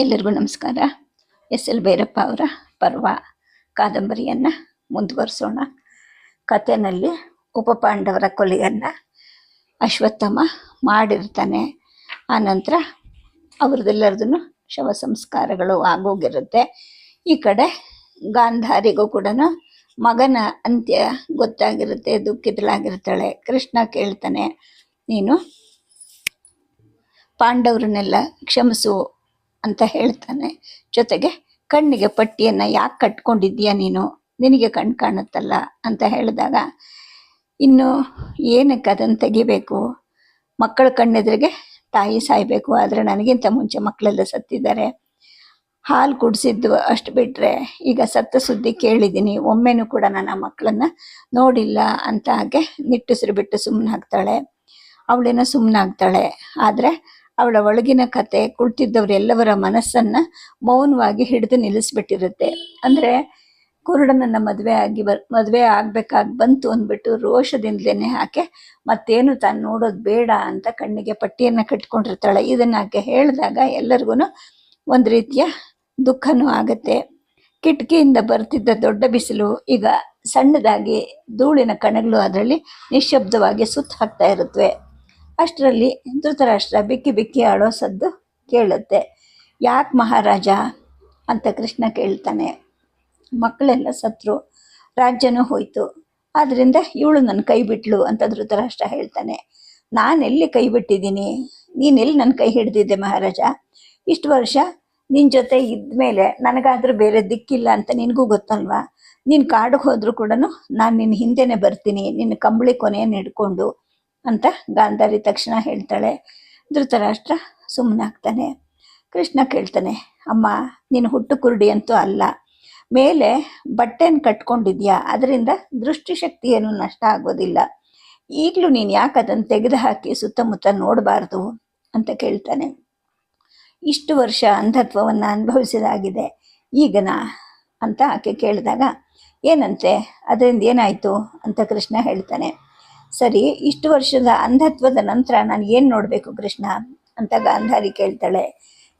ಎಲ್ಲರಿಗೂ ನಮಸ್ಕಾರ. S L Bhyrappa ಅವರ ಪರ್ವ ಕಾದಂಬರಿಯನ್ನು ಮುಂದುವರಿಸೋಣ. ಕಥೆನಲ್ಲಿ ಉಪಪಾಂಡವರ ಕೊಲೆಯನ್ನು ಅಶ್ವತ್ಥಮ ಮಾಡಿರ್ತಾನೆ. ಆನಂತರ ಅವ್ರದ್ದೆಲ್ಲರದನ್ನು ಶವ ಸಂಸ್ಕಾರಗಳು ಆಗೋಗಿರುತ್ತೆ. ಈ ಕಡೆ ಗಾಂಧಾರಿಗೂ ಕೂಡ ಮಗನ ಅಂತ್ಯ ಗೊತ್ತಾಗಿರುತ್ತೆ, ದುಃಖಿತಳಾಗಿರ್ತಾಳೆ. ಕೃಷ್ಣ ಕೇಳ್ತಾನೆ, ನೀನು ಪಾಂಡವರನ್ನೆಲ್ಲ ಕ್ಷಮಿಸು ಅಂತ ಹೇಳ್ತಾನೆ. ಜೊತೆಗೆ, ಕಣ್ಣಿಗೆ ಪಟ್ಟಿಯನ್ನು ಯಾಕೆ ಕಟ್ಕೊಂಡಿದ್ಯಾ ನೀನು? ನಿನಗೆ ಕಣ್ಣು ಕಾಣುತ್ತಲ್ಲ? ಅಂತ ಹೇಳಿದಾಗ, ಇನ್ನು ಏನಕ್ಕೆ ಅದನ್ನು ತೆಗಿಬೇಕು? ಮಕ್ಕಳ ಕಣ್ಣೆದುರಿಗೆ ತಾಯಿ ಸಾಯಬೇಕು, ಆದರೆ ನನಗಿಂತ ಮುಂಚೆ ಮಕ್ಕಳೆಲ್ಲ ಸತ್ತಿದ್ದಾರೆ. ಹಾಲು ಕುಡಿಸಿದ್ದು ಅಷ್ಟು ಬಿಟ್ಟರೆ ಈಗ ಸತ್ತ ಸುದ್ದಿ ಕೇಳಿದ್ದೀನಿ. ಒಮ್ಮೆನೂ ಕೂಡ ನನ್ನ ಮಕ್ಕಳನ್ನ ನೋಡಿಲ್ಲ ಅಂತ ಹಾಗೆ ನಿಟ್ಟುಸಿರು ಬಿಟ್ಟು ಸುಮ್ಮನಾಗ್ತಾಳೆ ಅವಳೇನೋ ಸುಮ್ಮನಾಗ್ತಾಳೆ ಆದರೆ ಅವಳ ಒಳಗಿನ ಕತೆ, ಕುಳಿತಿದ್ದವರೆಲ್ಲವರ ಮನಸ್ಸನ್ನು ಮೌನವಾಗಿ ಹಿಡಿದು ನಿಲ್ಲಿಸ್ಬಿಟ್ಟಿರುತ್ತೆ. ಅಂದರೆ ಕುರುಡನನ್ನು ಮದುವೆ ಆಗಿ ಬರ್, ಮದುವೆ ಆಗಬೇಕಾಗಿ ಬಂತು ಅಂದ್ಬಿಟ್ಟು ರೋಷದಿಂದಲೇ ಆಕೆ ಮತ್ತೇನು ತಾನು ನೋಡೋದು ಬೇಡ ಅಂತ ಕಣ್ಣಿಗೆ ಪಟ್ಟಿಯನ್ನು ಕಟ್ಕೊಂಡಿರ್ತಾಳೆ ಇದನ್ನು ಆಕೆ ಹೇಳಿದಾಗ ಎಲ್ಲರಿಗೂ ಒಂದು ರೀತಿಯ ದುಃಖನೂ ಆಗುತ್ತೆ. ಕಿಟಕಿಯಿಂದ ಬರ್ತಿದ್ದ ದೊಡ್ಡ ಬಿಸಿಲು ಈಗ ಸಣ್ಣದಾಗಿ ಧೂಳಿನ ಕಣಗಳು ಅದರಲ್ಲಿ ನಿಶ್ಶಬ್ದವಾಗಿ ಸುತ್ತ ಹಾಕ್ತಾ ಇರುತ್ತವೆ ಅಷ್ಟರಲ್ಲಿ ಧೃತರಾಷ್ಟ್ರ ಬಿಕ್ಕಿ ಬಿಕ್ಕಿ ಆಡೋ ಸದ್ದು ಕೇಳುತ್ತೆ. ಯಾಕೆ ಮಹಾರಾಜ ಅಂತ ಕೃಷ್ಣ ಕೇಳ್ತಾನೆ. ಮಕ್ಕಳೆಲ್ಲ ಸತ್ರು, ರಾಜ್ಯನೂ ಹೋಯ್ತು. ಆದ್ದರಿಂದ ಇವಳು ನನ್ನ ಕೈ ಬಿಟ್ಲು ಅಂತ ಧೃತರಾಷ್ಟ್ರ ಹೇಳ್ತಾನೆ. ನಾನೆಲ್ಲಿ ಕೈ ಬಿಟ್ಟಿದ್ದೀನಿ? ನೀನೆಲ್ಲಿ ನನ್ನ ಕೈ ಹಿಡ್ದಿದ್ದೆ ಮಹಾರಾಜ? ಇಷ್ಟು ವರ್ಷ ನಿನ್ನ ಜೊತೆ ಇದ್ಮೇಲೆ ನನಗಾದರೂ ಬೇರೆ ದಿಕ್ಕಿಲ್ಲ ಅಂತ ನಿನಗೂ ಗೊತ್ತಲ್ವಾ? ನೀನು ಕಾಡಿಗೆ ಹೋದರೂ ಕೂಡ ನಾನು ನಿನ್ನ ಹಿಂದೆನೆ ಬರ್ತೀನಿ ನಿನ್ನ ಕಂಬಳಿ ಕೊನೆಯನ್ನು ಹಿಡ್ಕೊಂಡು ಅಂತ ಗಾಂಧಾರಿ ತಕ್ಷಣ ಹೇಳ್ತಾಳೆ. ಧೃತರಾಷ್ಟ್ರ ಸುಮ್ಮನಾಗ್ತಾನೆ ಕೃಷ್ಣ ಕೇಳ್ತಾನೆ, ಅಮ್ಮ, ನೀನು ಹುಟ್ಟು ಕುರುಡಿ ಅಂತೂ ಅಲ್ಲ. ಮೇಲೆ ಬಟ್ಟೆನ ಕಟ್ಕೊಂಡಿದ್ಯಾ? ಅದರಿಂದ ದೃಷ್ಟಿಶಕ್ತಿ ಏನು ನಷ್ಟ ಆಗೋದಿಲ್ಲ. ಈಗಲೂ ನೀನು ಯಾಕೆ ಅದನ್ನು ತೆಗೆದು ಹಾಕಿ ಸುತ್ತಮುತ್ತ ನೋಡಬಾರ್ದು? ಅಂತ ಕೇಳ್ತಾನೆ. ಇಷ್ಟು ವರ್ಷ ಅಂಧತ್ವವನ್ನು ಅನುಭವಿಸಿದಾಗಿದೆ. ಈಗನಾ ಅಂತ ಆಕೆ ಕೇಳಿದಾಗ, ಏನಂತೆ? ಅದರಿಂದ ಏನಾಯಿತು? ಅಂತ ಕೃಷ್ಣ ಹೇಳ್ತಾನೆ. ಸರಿ, ಇಷ್ಟು ವರ್ಷದ ಅಂಧತ್ವದ ನಂತರ ನಾನು ಏನು ನೋಡಬೇಕು ಕೃಷ್ಣ? ಅಂತ ಗಾಂಧಾರಿ ಕೇಳ್ತಾಳೆ.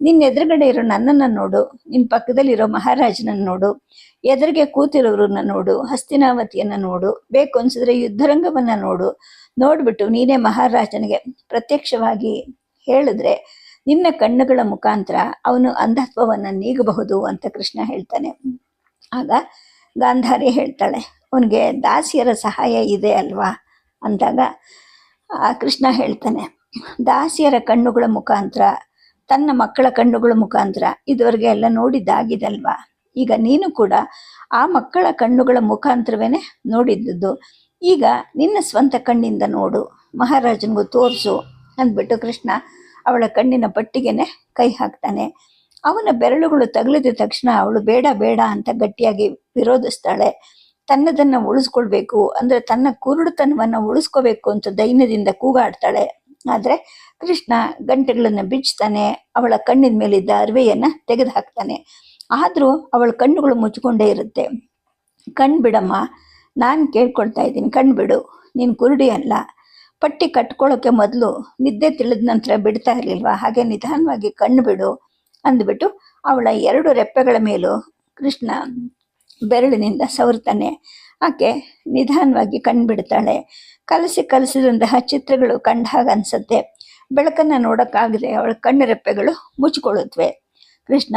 ನಿನ್ನ ಎದುರುಗಡೆ ಇರೋ ನನ್ನನ್ನು ನೋಡು ನಿನ್ನ ಪಕ್ಕದಲ್ಲಿರೋ ಮಹಾರಾಜನನ್ನು ನೋಡು, ಎದುರಿಗೆ ಕೂತಿರೋರನ್ನ ನೋಡು, ಹಸ್ತಿನಾವತಿಯನ್ನು ನೋಡು ಬೇಕು ಅನ್ಸಿದ್ರೆ ಯುದ್ಧರಂಗವನ್ನು ನೋಡು. ನೋಡ್ಬಿಟ್ಟು ನೀನೇ ಮಹಾರಾಜನಿಗೆ ಪ್ರತ್ಯಕ್ಷವಾಗಿ ಹೇಳಿದ್ರೆ ನಿನ್ನ ಕಣ್ಣುಗಳ ಮುಖಾಂತರ ಅವನು ಅಂಧತ್ವವನ್ನು ನೀಗಬಹುದು ಅಂತ ಕೃಷ್ಣ ಹೇಳ್ತಾನೆ. ಆಗ ಗಾಂಧಾರಿ ಹೇಳ್ತಾಳೆ, ಅವನಿಗೆ ದಾಸಿಯರ ಸಹಾಯ ಇದೆ ಅಲ್ವಾ? ಅಂದಾಗ ಕೃಷ್ಣ ಹೇಳ್ತಾನೆ, ದಾಸಿಯರ ಕಣ್ಣುಗಳ ಮುಖಾಂತರ, ತನ್ನ ಮಕ್ಕಳ ಕಣ್ಣುಗಳ ಮುಖಾಂತರ ಇದುವರೆಗೆ ಎಲ್ಲ ನೋಡಿದ್ದಾಗಿದಲ್ವಾ? ಈಗ ನೀನು ಕೂಡ ಆ ಮಕ್ಕಳ ಕಣ್ಣುಗಳ ಮುಖಾಂತರವೇ ನೋಡಿದ್ದದ್ದು. ಈಗ ನಿನ್ನ ಸ್ವಂತ ಕಣ್ಣಿಂದ ನೋಡು, ಮಹಾರಾಜನಿಗೂ ತೋರಿಸು ಅಂದ್ಬಿಟ್ಟು ಕೃಷ್ಣ ಅವಳ ಕಣ್ಣಿನ ಪಟ್ಟಿಗೆನೆ ಕೈ ಹಾಕ್ತಾನೆ. ಅವನ ಬೆರಳುಗಳು ತಗಲಿದ ತಕ್ಷಣ ಅವಳು, ಬೇಡ ಬೇಡ ಅಂತ ಗಟ್ಟಿಯಾಗಿ ವಿರೋಧಿಸ್ತಾಳೆ. ತನ್ನದನ್ನ ಉಳಿಸ್ಕೊಳ್ಬೇಕು, ಅಂದ್ರೆ ತನ್ನ ಕುರುಡುತನವನ್ನ ಉಳಿಸ್ಕೋಬೇಕು ಅಂತ ದೈನ್ಯದಿಂದ ಕೂಗಾಡ್ತಾಳೆ. ಆದ್ರೆ ಕೃಷ್ಣ ಗಂಟೆಗಳನ್ನ ಬಿಚ್ತಾನೆ, ಅವಳ ಕಣ್ಣಿನ ಮೇಲಿದ್ದ ಅರಿವೆಯನ್ನ ತೆಗೆದು ಹಾಕ್ತಾನೆ ಆದ್ರೂ ಅವಳ ಕಣ್ಣುಗಳು ಮುಚ್ಕೊಂಡೇ ಇರುತ್ತೆ. ಕಣ್ ಬಿಡಮ್ಮ, ನಾನು ಕೇಳ್ಕೊಳ್ತಾ ಇದ್ದೀನಿ. ಕಣ್ ಬಿಡು. ನೀನು ಕುರುಡಿ ಅಲ್ಲ. ಪಟ್ಟಿ ಕಟ್ಕೊಳ್ಳೋಕೆ ಮೊದಲು ನಿದ್ದೆ ತಿಳಿದ ನಂತರ ಬಿಡ್ತಾ ಇರಲಿಲ್ವಾ? ಹಾಗೆ ನಿಧಾನವಾಗಿ ಕಣ್ಣು ಬಿಡು ಅಂದ್ಬಿಟ್ಟು ಅವಳ ಎರಡು ರೆಪ್ಪೆಗಳ ಮೇಲೂ ಕೃಷ್ಣ ಬೆರಳಿನಿಂದ ಸವರ್ತಾನೆ ಆಕೆ ನಿಧಾನವಾಗಿ ಕಣ್ಬಿಡ್ತಾಳೆ. ಕಲಸಿ ಕಲಸಿದಂತಹ ಚಿತ್ರಗಳು ಕಂಡ ಹಾಗೆ ಅನ್ಸುತ್ತೆ. ಬೆಳಕನ್ನು ನೋಡೋಕ್ಕಾಗದೆ ಅವಳ ಕಣ್ಣು ರೆಪ್ಪೆಗಳು ಮುಚ್ಚಿಕೊಳ್ಳುತ್ತವೆ ಕೃಷ್ಣ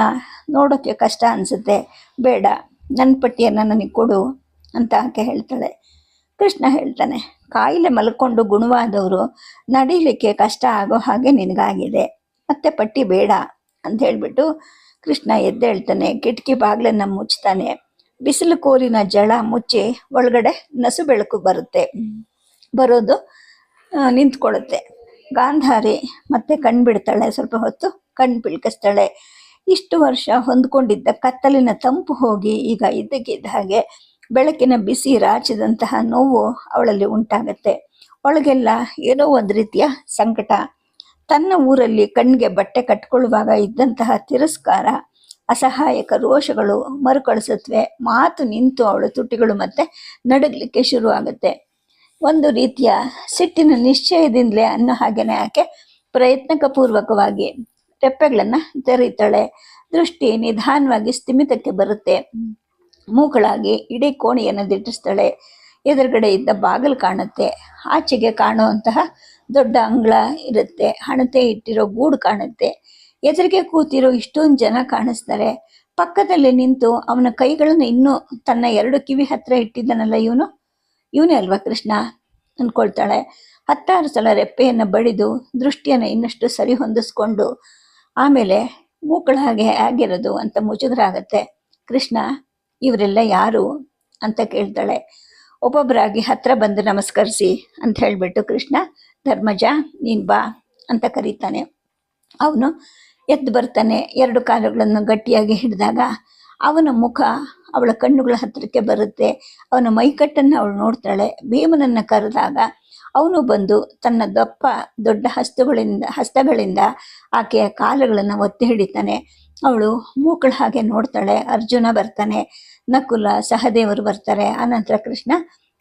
ನೋಡೋಕ್ಕೆ ಕಷ್ಟ ಅನಿಸುತ್ತೆ. ಬೇಡ ನನ್ನ ಪಟ್ಟಿಯನ್ನು ನನಗೆ ಕೊಡು ಅಂತ ಆಕೆ ಹೇಳ್ತಾಳೆ. ಕೃಷ್ಣ ಹೇಳ್ತಾನೆ, ಕಾಯಿಲೆ ಮಲ್ಕೊಂಡು ಗುಣವಾದವರು ನಡೀಲಿಕ್ಕೆ ಕಷ್ಟ ಆಗೋ ಹಾಗೆ ನಿನಗಾಗಿದೆ. ಮತ್ತೆ ಪಟ್ಟಿ ಬೇಡ ಅಂತ ಹೇಳಿಬಿಟ್ಟು ಕೃಷ್ಣ ಎದ್ದೇಳ್ತಾನೆ, ಕಿಟಕಿ ಬಾಗ್ಲನ್ನ ಮುಚ್ತಾನೆ. ಬಿಸಿಲು ಕೋಲಿನ ಜಳ ಮುಚ್ಚಿ ಒಳಗಡೆ ನಸು ಬೆಳಕು ಬರುತ್ತೆ. ಬರೋದು ನಿಂತ್ಕೊಳ್ಳುತ್ತೆ. ಗಾಂಧಾರಿ ಮತ್ತೆ ಕಣ್ಬಿಡ್ತಾಳೆ ಸ್ವಲ್ಪ ಹೊತ್ತು ಕಣ್ ಬಿಳ್ಕಿಸ್ತಾಳೆ ಇಷ್ಟು ವರ್ಷ ಹೊಂದ್ಕೊಂಡಿದ್ದ ಕತ್ತಲಿನ ತಂಪು ಹೋಗಿ ಈಗ ಇದ್ದಕ್ಕಿದ್ದ ಹಾಗೆ ಬೆಳಕಿನ ಬಿಸಿ ರಾಚಿದಂತಹ ನೋವು ಅವಳಲ್ಲಿ ಉಂಟಾಗತ್ತೆ. ಒಳಗೆಲ್ಲ ಏನೋ ಒಂದು ರೀತಿಯ ಸಂಕಟ. ತನ್ನ ಊರಲ್ಲಿ ಕಣ್ಣಿಗೆ ಬಟ್ಟೆ ಕಟ್ಕೊಳ್ಳುವಾಗ ಇದ್ದಂತಹ ತಿರಸ್ಕಾರ ಅಸಹಾಯಕ ರೋಷಗಳು ಮರುಕಳಿಸುತ್ತವೆ. ಮಾತು ನಿಂತು ಅವಳ ತುಟಿಗಳು ಮತ್ತೆ ನಡಗಲಿಕ್ಕೆ ಶುರು ಆಗುತ್ತೆ ಒಂದು ರೀತಿಯ ಸಿಟ್ಟಿನ ನಿಶ್ಚಯದಿಂದಲೇ ಅನ್ನೋ ಹಾಗೇನೆ ಆಕೆ ಪ್ರಯತ್ನಕ ಪೂರ್ವಕವಾಗಿ ತೆಪ್ಪೆಗಳನ್ನ ತೆರೀತಾಳೆ. ದೃಷ್ಟಿ ನಿಧಾನವಾಗಿ ಸ್ಥಿಮಿತಕ್ಕೆ ಬರುತ್ತೆ. ಮೂಗಳಾಗಿ ಇಡೀ ಕೋಣೆಯನ್ನು ದಿಟ್ಟಿಸ್ತಾಳೆ. ಎದುರುಗಡೆ ಇದ್ದ ಬಾಗಿಲು ಕಾಣುತ್ತೆ. ಆಚೆಗೆ ಕಾಣುವಂತಹ ದೊಡ್ಡ ಅಂಗಳ ಇರುತ್ತೆ. ಹಣತೆ ಇಟ್ಟಿರೋ ಗೂಡು ಕಾಣುತ್ತೆ. ಎದುರಿಗೆ ಕೂತಿರೋ ಇಷ್ಟೊಂದು ಜನ ಕಾಣಿಸ್ತಾರೆ. ಪಕ್ಕದಲ್ಲಿ ನಿಂತು ಅವನ ಕೈಗಳನ್ನು ಇನ್ನೂ ತನ್ನ ಎರಡು ಕಿವಿ ಹತ್ರ ಇಟ್ಟಿದ್ದಾನಲ್ಲ ಇವನು? ಇವನೇ ಅಲ್ವಾ ಕೃಷ್ಣ? ಅಂದ್ಕೊಳ್ತಾಳೆ ಹತ್ತಾರು ಸಲ ರೆಪ್ಪೆಯನ್ನು ಬಡಿದು ದೃಷ್ಟಿಯನ್ನು ಇನ್ನಷ್ಟು ಸರಿ ಹೊಂದಿಸ್ಕೊಂಡು ಆಮೇಲೆ ಮೂಕಳ ಹಾಗೆ ಆಗಿರೋದು ಅಂತ ಮುಜುಗರ ಆಗತ್ತೆ ಕೃಷ್ಣ, ಇವರೆಲ್ಲ ಯಾರು? ಅಂತ ಕೇಳ್ತಾಳೆ. ಒಬ್ಬೊಬ್ಬರಾಗಿ ಹತ್ರ ಬಂದು ನಮಸ್ಕರಿಸಿ, ಅಂತ ಹೇಳಿಬಿಟ್ಟು ಕೃಷ್ಣ, ಧರ್ಮಜ, ನೀನ್ ಬಾ, ಅಂತ ಕರೀತಾನೆ. ಅವನು ಎದ್ದು ಬರ್ತಾನೆ. ಎರಡು ಕಾಲುಗಳನ್ನು ಗಟ್ಟಿಯಾಗಿ ಹಿಡಿದಾಗ ಅವನ ಮುಖ ಅವಳ ಕಣ್ಣುಗಳ ಹತ್ತಿರಕ್ಕೆ ಬರುತ್ತೆ. ಅವನ ಮೈಕಟ್ಟನ್ನು ಅವಳು ನೋಡ್ತಾಳೆ. ಭೀಮನನ್ನು ಕರೆದಾಗ ಅವನು ಬಂದು ತನ್ನ ದಪ್ಪ, ದೊಡ್ಡ ಹಸ್ತಗಳಿಂದ ಹಸ್ತಗಳಿಂದ ಆಕೆಯ ಕಾಲುಗಳನ್ನು ಒತ್ತಿ ಹಿಡಿತಾನೆ. ಅವಳು ಮೂಕಳ ಹಾಗೆ ನೋಡ್ತಾಳೆ. ಅರ್ಜುನ ಬರ್ತಾನೆ. ನಕುಲ, ಸಹದೇವರು ಬರ್ತಾರೆ. ಆನಂತರ ಕೃಷ್ಣ,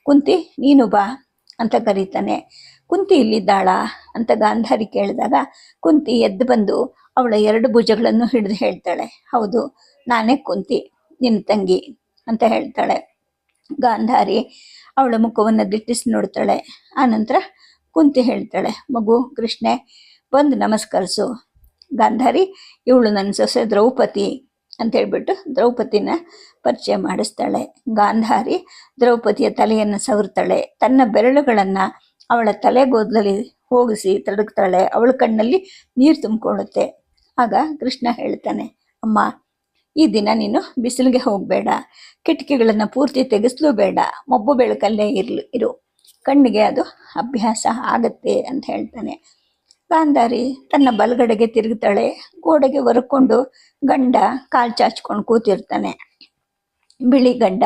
ಕುಂತಿ, ನೀನು ಬಾ ಅಂತ ಕರೀತಾನೆ. ಕುಂತಿ ಇಲ್ಲಿದ್ದಾಳ ಅಂತ ಗಾಂಧಾರಿ ಕೇಳಿದಾಗ ಕುಂತಿ ಎದ್ದು ಬಂದು ಅವಳ ಎರಡು ಭುಜಗಳನ್ನು ಹಿಡಿದು ಹೇಳ್ತಾಳೆ, ಹೌದು, ನಾನೇ ಕುಂತಿ, ನಿನ್ನ ತಂಗಿ ಅಂತ ಹೇಳ್ತಾಳೆ. ಗಾಂಧಾರಿ ಅವಳ ಮುಖವನ್ನು ದಿಟ್ಟಿಸಿ ನೋಡ್ತಾಳೆ. ಆನಂತರ ಕುಂತಿ ಹೇಳ್ತಾಳೆ, ಮಗು, ಕೃಷ್ಣೆ, ಬಂದು ನಮಸ್ಕರಿಸು. ಗಾಂಧಾರಿ, ಇವಳು ನನ್ನ ಸೊಸೆ ದ್ರೌಪದಿ ಅಂತ ಹೇಳ್ಬಿಟ್ಟು ದ್ರೌಪದಿನ ಪರಿಚಯ ಮಾಡಿಸ್ತಾಳೆ. ಗಾಂಧಾರಿ ದ್ರೌಪದಿಯ ತಲೆಯನ್ನು ಸವರ್ತಾಳೆ. ತನ್ನ ಬೆರಳುಗಳನ್ನು ಅವಳ ತಲೆ ಗೋದಲಲ್ಲಿ ಹೋಗಿಸಿ ತಡಗ್ತಾಳೆ, ಅವಳ ಕಣ್ಣಲ್ಲಿ ನೀರು ತುಂಬಿಕೊಳ್ಳುತ್ತೆ. ಆಗ ಕೃಷ್ಣ ಹೇಳ್ತಾನೆ, ಅಮ್ಮ, ಈ ದಿನ ನೀನು ಬಿಸಿಲಿಗೆ ಹೋಗಬೇಡ, ಕಿಟಕಿಗಳನ್ನು ಪೂರ್ತಿ ತೆಗೆಸಲೂ ಬೇಡ, ಮಬ್ಬು ಬೆಳಕಲ್ಲೇ ಇರ್ಲು, ಇರು. ಕಣ್ಣಿಗೆ ಅದು ಅಭ್ಯಾಸ ಆಗತ್ತೆ ಅಂತ ಹೇಳ್ತಾನೆ. ಗಾಂಧಾರಿ ತನ್ನ ಬಲಗಡೆಗೆ ತಿರುಗುತ್ತಾಳೆ ಗೋಡೆಗೆ ಒರಕೊಂಡು ಗಂಡ ಕಾಲ್ ಚಾಚ್ಕೊಂಡು ಕೂತಿರ್ತಾನೆ. ಬಿಳಿ ಗಡ್ಡ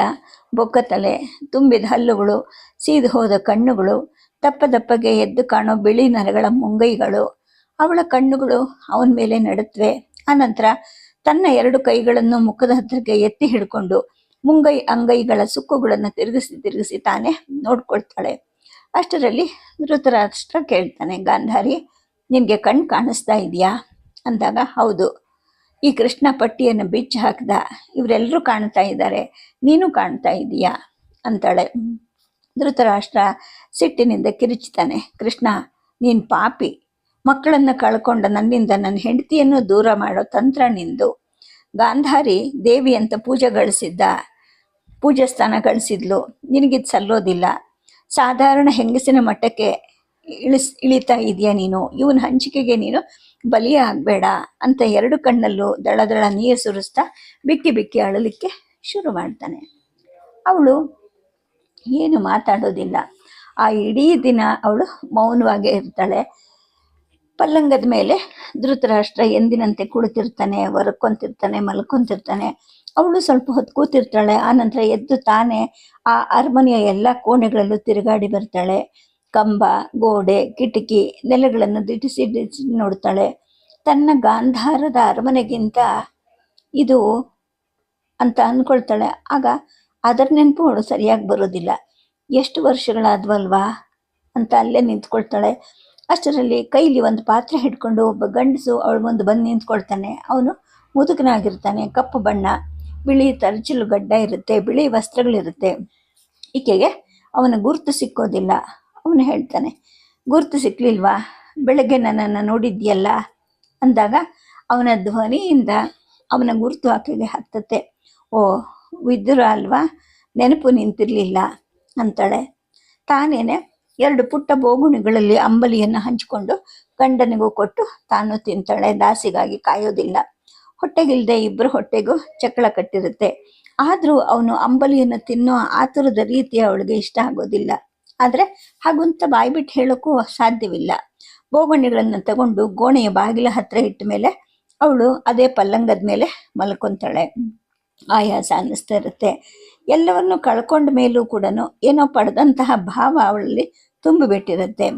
ಬೊಕ್ಕ ತಲೆ, ತುಂಬಿದ ಹಲ್ಲುಗಳು, ಸೀದು ಹೋದ ಕಣ್ಣುಗಳು ದಪ್ಪ ದಪ್ಪಗೆ ಎದ್ದು ಕಾಣೋ ಬಿಳಿ ನರಗಳ ಮುಂಗೈಗಳು. ಅವಳ ಕಣ್ಣುಗಳು ಅವನ ಮೇಲೆ ನಡುತ್ತವೆ ಆನಂತರ ತನ್ನ ಎರಡು ಕೈಗಳನ್ನು ಮುಖದ ಹತ್ತಿರಕ್ಕೆ ಎತ್ತಿ ಹಿಡ್ಕೊಂಡು ಮುಂಗೈ ಅಂಗೈಗಳ ಸುಕ್ಕುಗಳನ್ನು ತಿರುಗಿಸಿ ತಿರುಗಿಸಿ ತಾನೇ ನೋಡ್ಕೊಳ್ತಾಳೆ. ಅಷ್ಟರಲ್ಲಿ ಧೃತರಾಷ್ಟ್ರ ಕೇಳ್ತಾನೆ, ಗಾಂಧಾರಿ, ನಿನಗೆ ಕಣ್ಣು ಕಾಣಿಸ್ತಾ ಇದೆಯಾ? ಅಂದಾಗ, ಹೌದು. ಈ ಕೃಷ್ಣ ಪಟ್ಟಿಯನ್ನು ಬಿಚ್ಚಿ ಹಾಕ್ದ. ಇವರೆಲ್ಲರೂ ಕಾಣ್ತಾ ಇದ್ದಾರೆ. ನೀನು ಕಾಣ್ತಾ ಇದೀಯಾ ಅಂತಾಳೆ. ಧೃತರಾಷ್ಟ್ರ ಸಿಟ್ಟಿನಿಂದ ಕಿರುಚುತ್ತಾನೆ ಕೃಷ್ಣ, ನೀನ್ ಪಾಪಿ. ಮಕ್ಕಳನ್ನು ಕಳ್ಕೊಂಡ ನನ್ನಿಂದ ನನ್ನ ಹೆಂಡತಿಯನ್ನು ದೂರ ಮಾಡೋ ತಂತ್ರ ನಿಂದು. ಗಾಂಧಾರಿ ದೇವಿ ಅಂತ ಪೂಜೆ ಗಳಿಸಿದ್ದ, ಪೂಜಾ ಸ್ಥಾನ ಗಳಿಸಿದ್ಲು. ನಿನಗಿದ್ ಸಲ್ಲೋದಿಲ್ಲ. ಸಾಧಾರಣ ಹೆಂಗಸಿನ ಮಟ್ಟಕ್ಕೆ ಇಳಿಸ್, ಇಳಿತಾ ಇದೆಯಾ ನೀನು? ಇವನ ಹಂಚಿಕೆಗೆ ನೀನು ಬಲಿಯ ಆಗಬೇಡ ಅಂತ ಎರಡು ಕಣ್ಣಲ್ಲೂ ದಳ ದಳ ನೀರು ಸುರಿಸ್ತಾ ಬಿಕ್ಕಿ ಬಿಕ್ಕಿ ಅಳಲಿಕ್ಕೆ ಶುರು ಮಾಡ್ತಾನೆ. ಅವಳು ಏನು ಮಾತಾಡೋದಿಲ್ಲ. ಆ ಇಡೀ ದಿನ ಅವಳು ಮೌನವಾಗೇ ಇರ್ತಾಳೆ. ಪಲ್ಲಂಗದ ಮೇಲೆ ಧೃತರಾಷ್ಟ್ರ ಎಂದಿನಂತೆ ಕುಳಿತಿರ್ತಾನೆ ಹೊರಕೊಂತಿರ್ತಾನೆ ಮಲ್ಕೊಂತಿರ್ತಾನೆ. ಅವಳು ಸ್ವಲ್ಪ ಹೊತ್ತು ಕೂತಿರ್ತಾಳೆ. ಆನಂತರ ಎದ್ದು ತಾನೇ ಆ ಅರಮನೆಯ ಎಲ್ಲ ಕೋಣೆಗಳಲ್ಲೂ ತಿರುಗಾಡಿ ಬರ್ತಾಳೆ. ಕಂಬ, ಗೋಡೆ, ಕಿಟಕಿ ನೆಲೆಗಳನ್ನು ದಿಟ್ಟಿಸಿ ದಿಟ್ಟಿಸಿ ನೋಡ್ತಾಳೆ. ತನ್ನ ಗಾಂಧಾರದ ಅರಮನೆಗಿಂತ ಇದು ಅಂತ ಅಂದ್ಕೊಳ್ತಾಳೆ ಆಗ ಅದರ ನೆನಪು ಅವಳು ಸರಿಯಾಗಿ ಬರೋದಿಲ್ಲ. ಎಷ್ಟು ವರ್ಷಗಳಾದ್ವಲ್ವಾ ಅಂತ ಅಲ್ಲೇ ನಿಂತ್ಕೊಳ್ತಾಳೆ. ಅಷ್ಟರಲ್ಲಿ ಕೈಲಿ ಒಂದು ಪಾತ್ರೆ ಹಿಡ್ಕೊಂಡು ಒಬ್ಬ ಗಂಡಸು ಅವಳು ಒಂದು ಬಂದು ನಿಂತ್ಕೊಳ್ತಾನೆ. ಅವನು ಮುದುಕನಾಗಿರ್ತಾನೆ, ಕಪ್ಪು ಬಣ್ಣ, ಬಿಳಿ ತರಚಿಲು ಗಡ್ಡ ಇರುತ್ತೆ, ಬಿಳಿ ವಸ್ತ್ರಗಳಿರುತ್ತೆ. ಈಕೆಗೆ ಅವನ ಗುರುತು ಸಿಕ್ಕೋದಿಲ್ಲ. ಅವನು ಹೇಳ್ತಾನೆ, ಗುರುತು ಸಿಕ್ಕಲಿಲ್ವಾ ಬೆಳಗ್ಗೆ ನನ್ನನ್ನು ನೋಡಿದ್ಯಲ್ಲ ಅಂದಾಗ ಅವನ ಧ್ವನಿಯಿಂದ ಅವನ ಗುರುತು ಆಕೆಗೆ ಹತ್ತತ್ತೆ. ಓ ವಿದ್ಯುರ ಅಲ್ವಾ? ನೆನಪು ನಿಂತಿರಲಿಲ್ಲ ಅಂತಾಳೆ. ತಾನೇನೆ ಎರಡು ಪುಟ್ಟ ಬೋಗುಣಿಗಳಲ್ಲಿ ಅಂಬಲಿಯನ್ನು ಹಂಚಿಕೊಂಡು ಗಂಡನಿಗೂ ಕೊಟ್ಟು ತಾನು ತಿಂತಾಳೆ, ದಾಸಿಗಾಗಿ ಕಾಯೋದಿಲ್ಲ. ಹೊಟ್ಟೆಗಿಲ್ದೆ ಇಬ್ಬರು ಹೊಟ್ಟೆಗೂ ಚಕ್ಕಳ ಕಟ್ಟಿರುತ್ತೆ. ಆದರೂ ಅವನು ಅಂಬಲಿಯನ್ನು ತಿನ್ನೋ ಆತುರದ ರೀತಿ ಅವಳಿಗೆ ಇಷ್ಟ ಆಗೋದಿಲ್ಲ. ಆದರೆ ಹಾಗಂತ ಬಾಯ್ಬಿಟ್ಟು ಹೇಳೋಕ್ಕೂ ಸಾಧ್ಯವಿಲ್ಲ. ಬೋಗುಣಿಗಳನ್ನು ತಗೊಂಡು ಗೋಣೆಯ ಬಾಗಿಲ ಹತ್ರ ಇಟ್ಟ ಮೇಲೆ ಅವಳು ಅದೇ ಪಲ್ಲಂಗದ ಮೇಲೆ ಮಲ್ಕೊಂತಾಳೆ. ಆಯಾಸ ಅನ್ನಿಸ್ತಾ ಇರುತ್ತೆ. ಎಲ್ಲವನ್ನು ಕಳ್ಕೊಂಡ ಮೇಲೂ ಕೂಡ ಏನೋ ಪಡೆದಂತಹ ಭಾವ ಅವಳಲ್ಲಿ ತುಂಬಿಬಿಟ್ಟಿರುತ್ತೆ.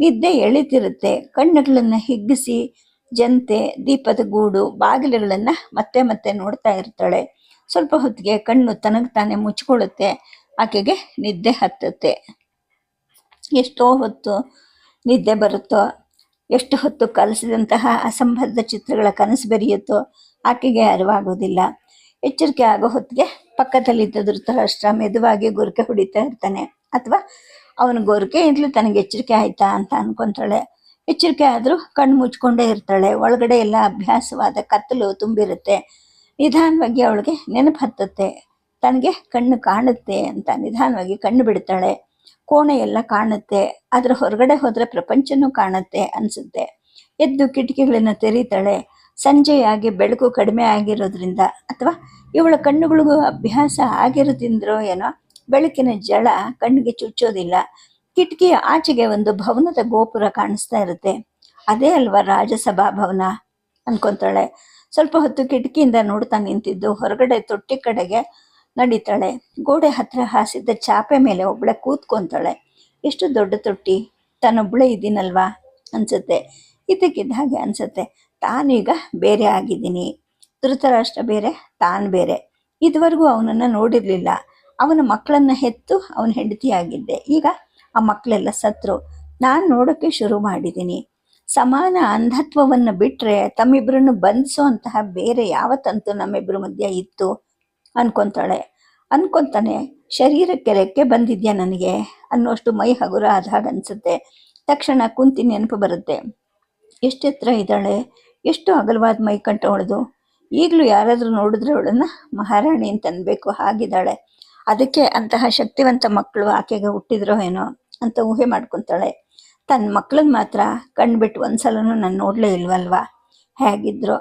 ನಿದ್ದೆ ಎಳಿತಿರುತ್ತೆ. ಕಣ್ಣುಗಳನ್ನು ಹಿಗ್ಗಿಸಿ ಜಂತೆ, ದೀಪದ ಗೂಡು, ಬಾಗಿಲುಗಳನ್ನು ಮತ್ತೆ ಮತ್ತೆ ನೋಡ್ತಾ ಇರ್ತಾಳೆ. ಸ್ವಲ್ಪ ಹೊತ್ತಿಗೆ ಕಣ್ಣು ತನಗೆ ತಾನೇ ಮುಚ್ಕೊಳ್ಳುತ್ತೆ. ಆಕೆಗೆ ನಿದ್ದೆ ಹತ್ತುತ್ತೆ. ಎಷ್ಟೋ ಹೊತ್ತು ನಿದ್ದೆ ಬರುತ್ತೋ, ಎಷ್ಟು ಹೊತ್ತು ಕಲಿಸಿದಂತಹ ಅಸಂಬದ್ಧ ಚಿತ್ರಗಳ ಕನಸು ಬೆರೆಯುತ್ತೋ, ಆಕೆಗೆ ಅರಿವಾಗೋದಿಲ್ಲ. ಎಚ್ಚರಿಕೆ ಆಗೋ ಹೊತ್ತಿಗೆ ಪಕ್ಕದಲ್ಲಿದ್ದ ಧೃತರಾಷ್ಟ್ರ ಮೆದುವಾಗಿ ಗೊರಕೆ ಹೊಡಿತಾ ಇರ್ತಾನೆ. ಅಥವಾ ಅವನ ಗೊರಕೆ ಇದ್ಲು ತನಗೆ ಎಚ್ಚರಿಕೆ ಆಯ್ತಾ ಅಂತ ಅನ್ಕೊಂತಾಳೆ. ಎಚ್ಚರಿಕೆ ಆದರೂ ಕಣ್ಣು ಮುಚ್ಕೊಂಡೇ ಇರ್ತಾಳೆ. ಒಳಗಡೆ ಎಲ್ಲ ಅಭ್ಯಾಸವಾದ ಕತ್ತಲು ತುಂಬಿರುತ್ತೆ. ನಿಧಾನವಾಗಿ ಅವಳಿಗೆ ನೆನಪು ಹತ್ತುತ್ತೆ. ತನಗೆ ಕಣ್ಣು ಕಾಣುತ್ತೆ ಅಂತ ನಿಧಾನವಾಗಿ ಕಣ್ಣು ಬಿಡ್ತಾಳೆ. ಕೋಣೆ ಎಲ್ಲ ಕಾಣುತ್ತೆ. ಅದ್ರ ಹೊರಗಡೆ ಹೋದ್ರೆ ಪ್ರಪಂಚನೂ ಕಾಣುತ್ತೆ ಅನ್ಸುತ್ತೆ. ಎದ್ದು ಕಿಟಕಿಗಳನ್ನ ತೆರೀತಾಳೆ. ಸಂಜೆಯಾಗಿ ಬೆಳಕು ಕಡಿಮೆ ಆಗಿರೋದ್ರಿಂದ ಅಥವಾ ಇವಳ ಕಣ್ಣುಗಳಿಗೂ ಅಭ್ಯಾಸ ಆಗಿರೋದ್ರಿಂದ್ರೋ ಏನೋ ಬೆಳಕಿನ ಜಳ ಕಣ್ಣಿಗೆ ಚುಚ್ಚೋದಿಲ್ಲ. ಕಿಟಕಿಯ ಆಚೆಗೆ ಒಂದು ಭವನದ ಗೋಪುರ ಕಾಣಿಸ್ತಾ ಇರುತ್ತೆ. ಅದೇ ಅಲ್ವಾ ರಾಜಸಭಾ ಭವನ ಅನ್ಕೊಂತಾಳೆ. ಸ್ವಲ್ಪ ಹೊತ್ತು ಕಿಟಕಿಯಿಂದ ನೋಡ್ತಾ ನಿಂತಿದ್ದು ಹೊರಗಡೆ ತೊಟ್ಟಿ ಕಡೆಗೆ ನಡೀತಾಳೆ. ಗೋಡೆ ಹತ್ರ ಹಾಸಿದ್ದ ಚಾಪೆ ಮೇಲೆ ಒಬ್ಬಳೆ ಕೂತ್ಕೊಂತಾಳೆ. ಎಷ್ಟು ದೊಡ್ಡ ತೊಟ್ಟಿ, ತಾನೊಬ್ಳೆ ಇದ್ದೀನಲ್ವಾ ಅನ್ಸುತ್ತೆ. ಇದಕ್ಕಿದ್ದ ಹಾಗೆ ಅನ್ಸುತ್ತೆ. ತಾನೀಗ ಬೇರೆ ಆಗಿದ್ದೀನಿ. ಧೃತರಾಷ್ಟ್ರ ಬೇರೆ, ತಾನು ಬೇರೆ. ಇದುವರೆಗೂ ಅವನನ್ನು ನೋಡಿರಲಿಲ್ಲ. ಅವನ ಮಕ್ಕಳನ್ನ ಹೆತ್ತು ಅವನ ಹೆಂಡತಿಯಾಗಿದ್ದೆ ಈಗ ಆ ಮಕ್ಕಳೆಲ್ಲ ಸತ್ರು. ನಾನು ನೋಡೋಕ್ಕೆ ಶುರು ಮಾಡಿದ್ದೀನಿ ಸಮಾನ ಅಂಧತ್ವವನ್ನು ಬಿಟ್ಟರೆ ತಮ್ಮಿಬ್ಬರನ್ನು ಬಂಧಿಸುವಂತಹ ಬೇರೆ ಯಾವ ತಂತು ನಮ್ಮಿಬ್ಬರ ಮಧ್ಯೆ ಇತ್ತು ಅನ್ಕೊಂತಾಳೆ. ಅನ್ಕೊಂತಾನೆ ಶರೀರಕ್ಕೆ ರೆಕ್ಕೆ ಬಂದಿದ್ಯಾ ನನಗೆ? ಅನ್ನೋಷ್ಟು ಮೈ ಹಗುರ ಆದ ಹಾಗೆ ಅನಿಸುತ್ತೆ. ತಕ್ಷಣ ಕುಂತಿ ನೆನಪು ಬರುತ್ತೆ. ಎಷ್ಟು ಎತ್ತರ ಇದ್ದಾಳೆ? ಎಷ್ಟು ಅಗಲವಾದ ಮೈ ಹೊಳೆದು ಈಗಲೂ ಯಾರಾದರೂ ನೋಡಿದ್ರೆ ಅವಳನ್ನ ಮಹಾರಾಣಿ ಅಂತ ಅನ್ಬೇಕು, ಹಾಗಿದ್ದಾಳೆ. ಅದಕ್ಕೆ ಅಂತಹ ಶಕ್ತಿವಂತ ಮಕ್ಕಳು ಆಕೆಗೆ ಹುಟ್ಟಿದ್ರೋ ಏನೋ ಅಂತ ಊಹೆ ಮಾಡ್ಕೊತಾಳೆ. ತನ್ನ ಮಕ್ಕಳನ್ನ ಮಾತ್ರ ಕಣ್ಬಿಟ್ಟು ಒಂದ್ಸಲನೂ ನಾನು ನೋಡಲೇ ಇಲ್ವಲ್ವಾ? ಹೇಗಿದ್ರು.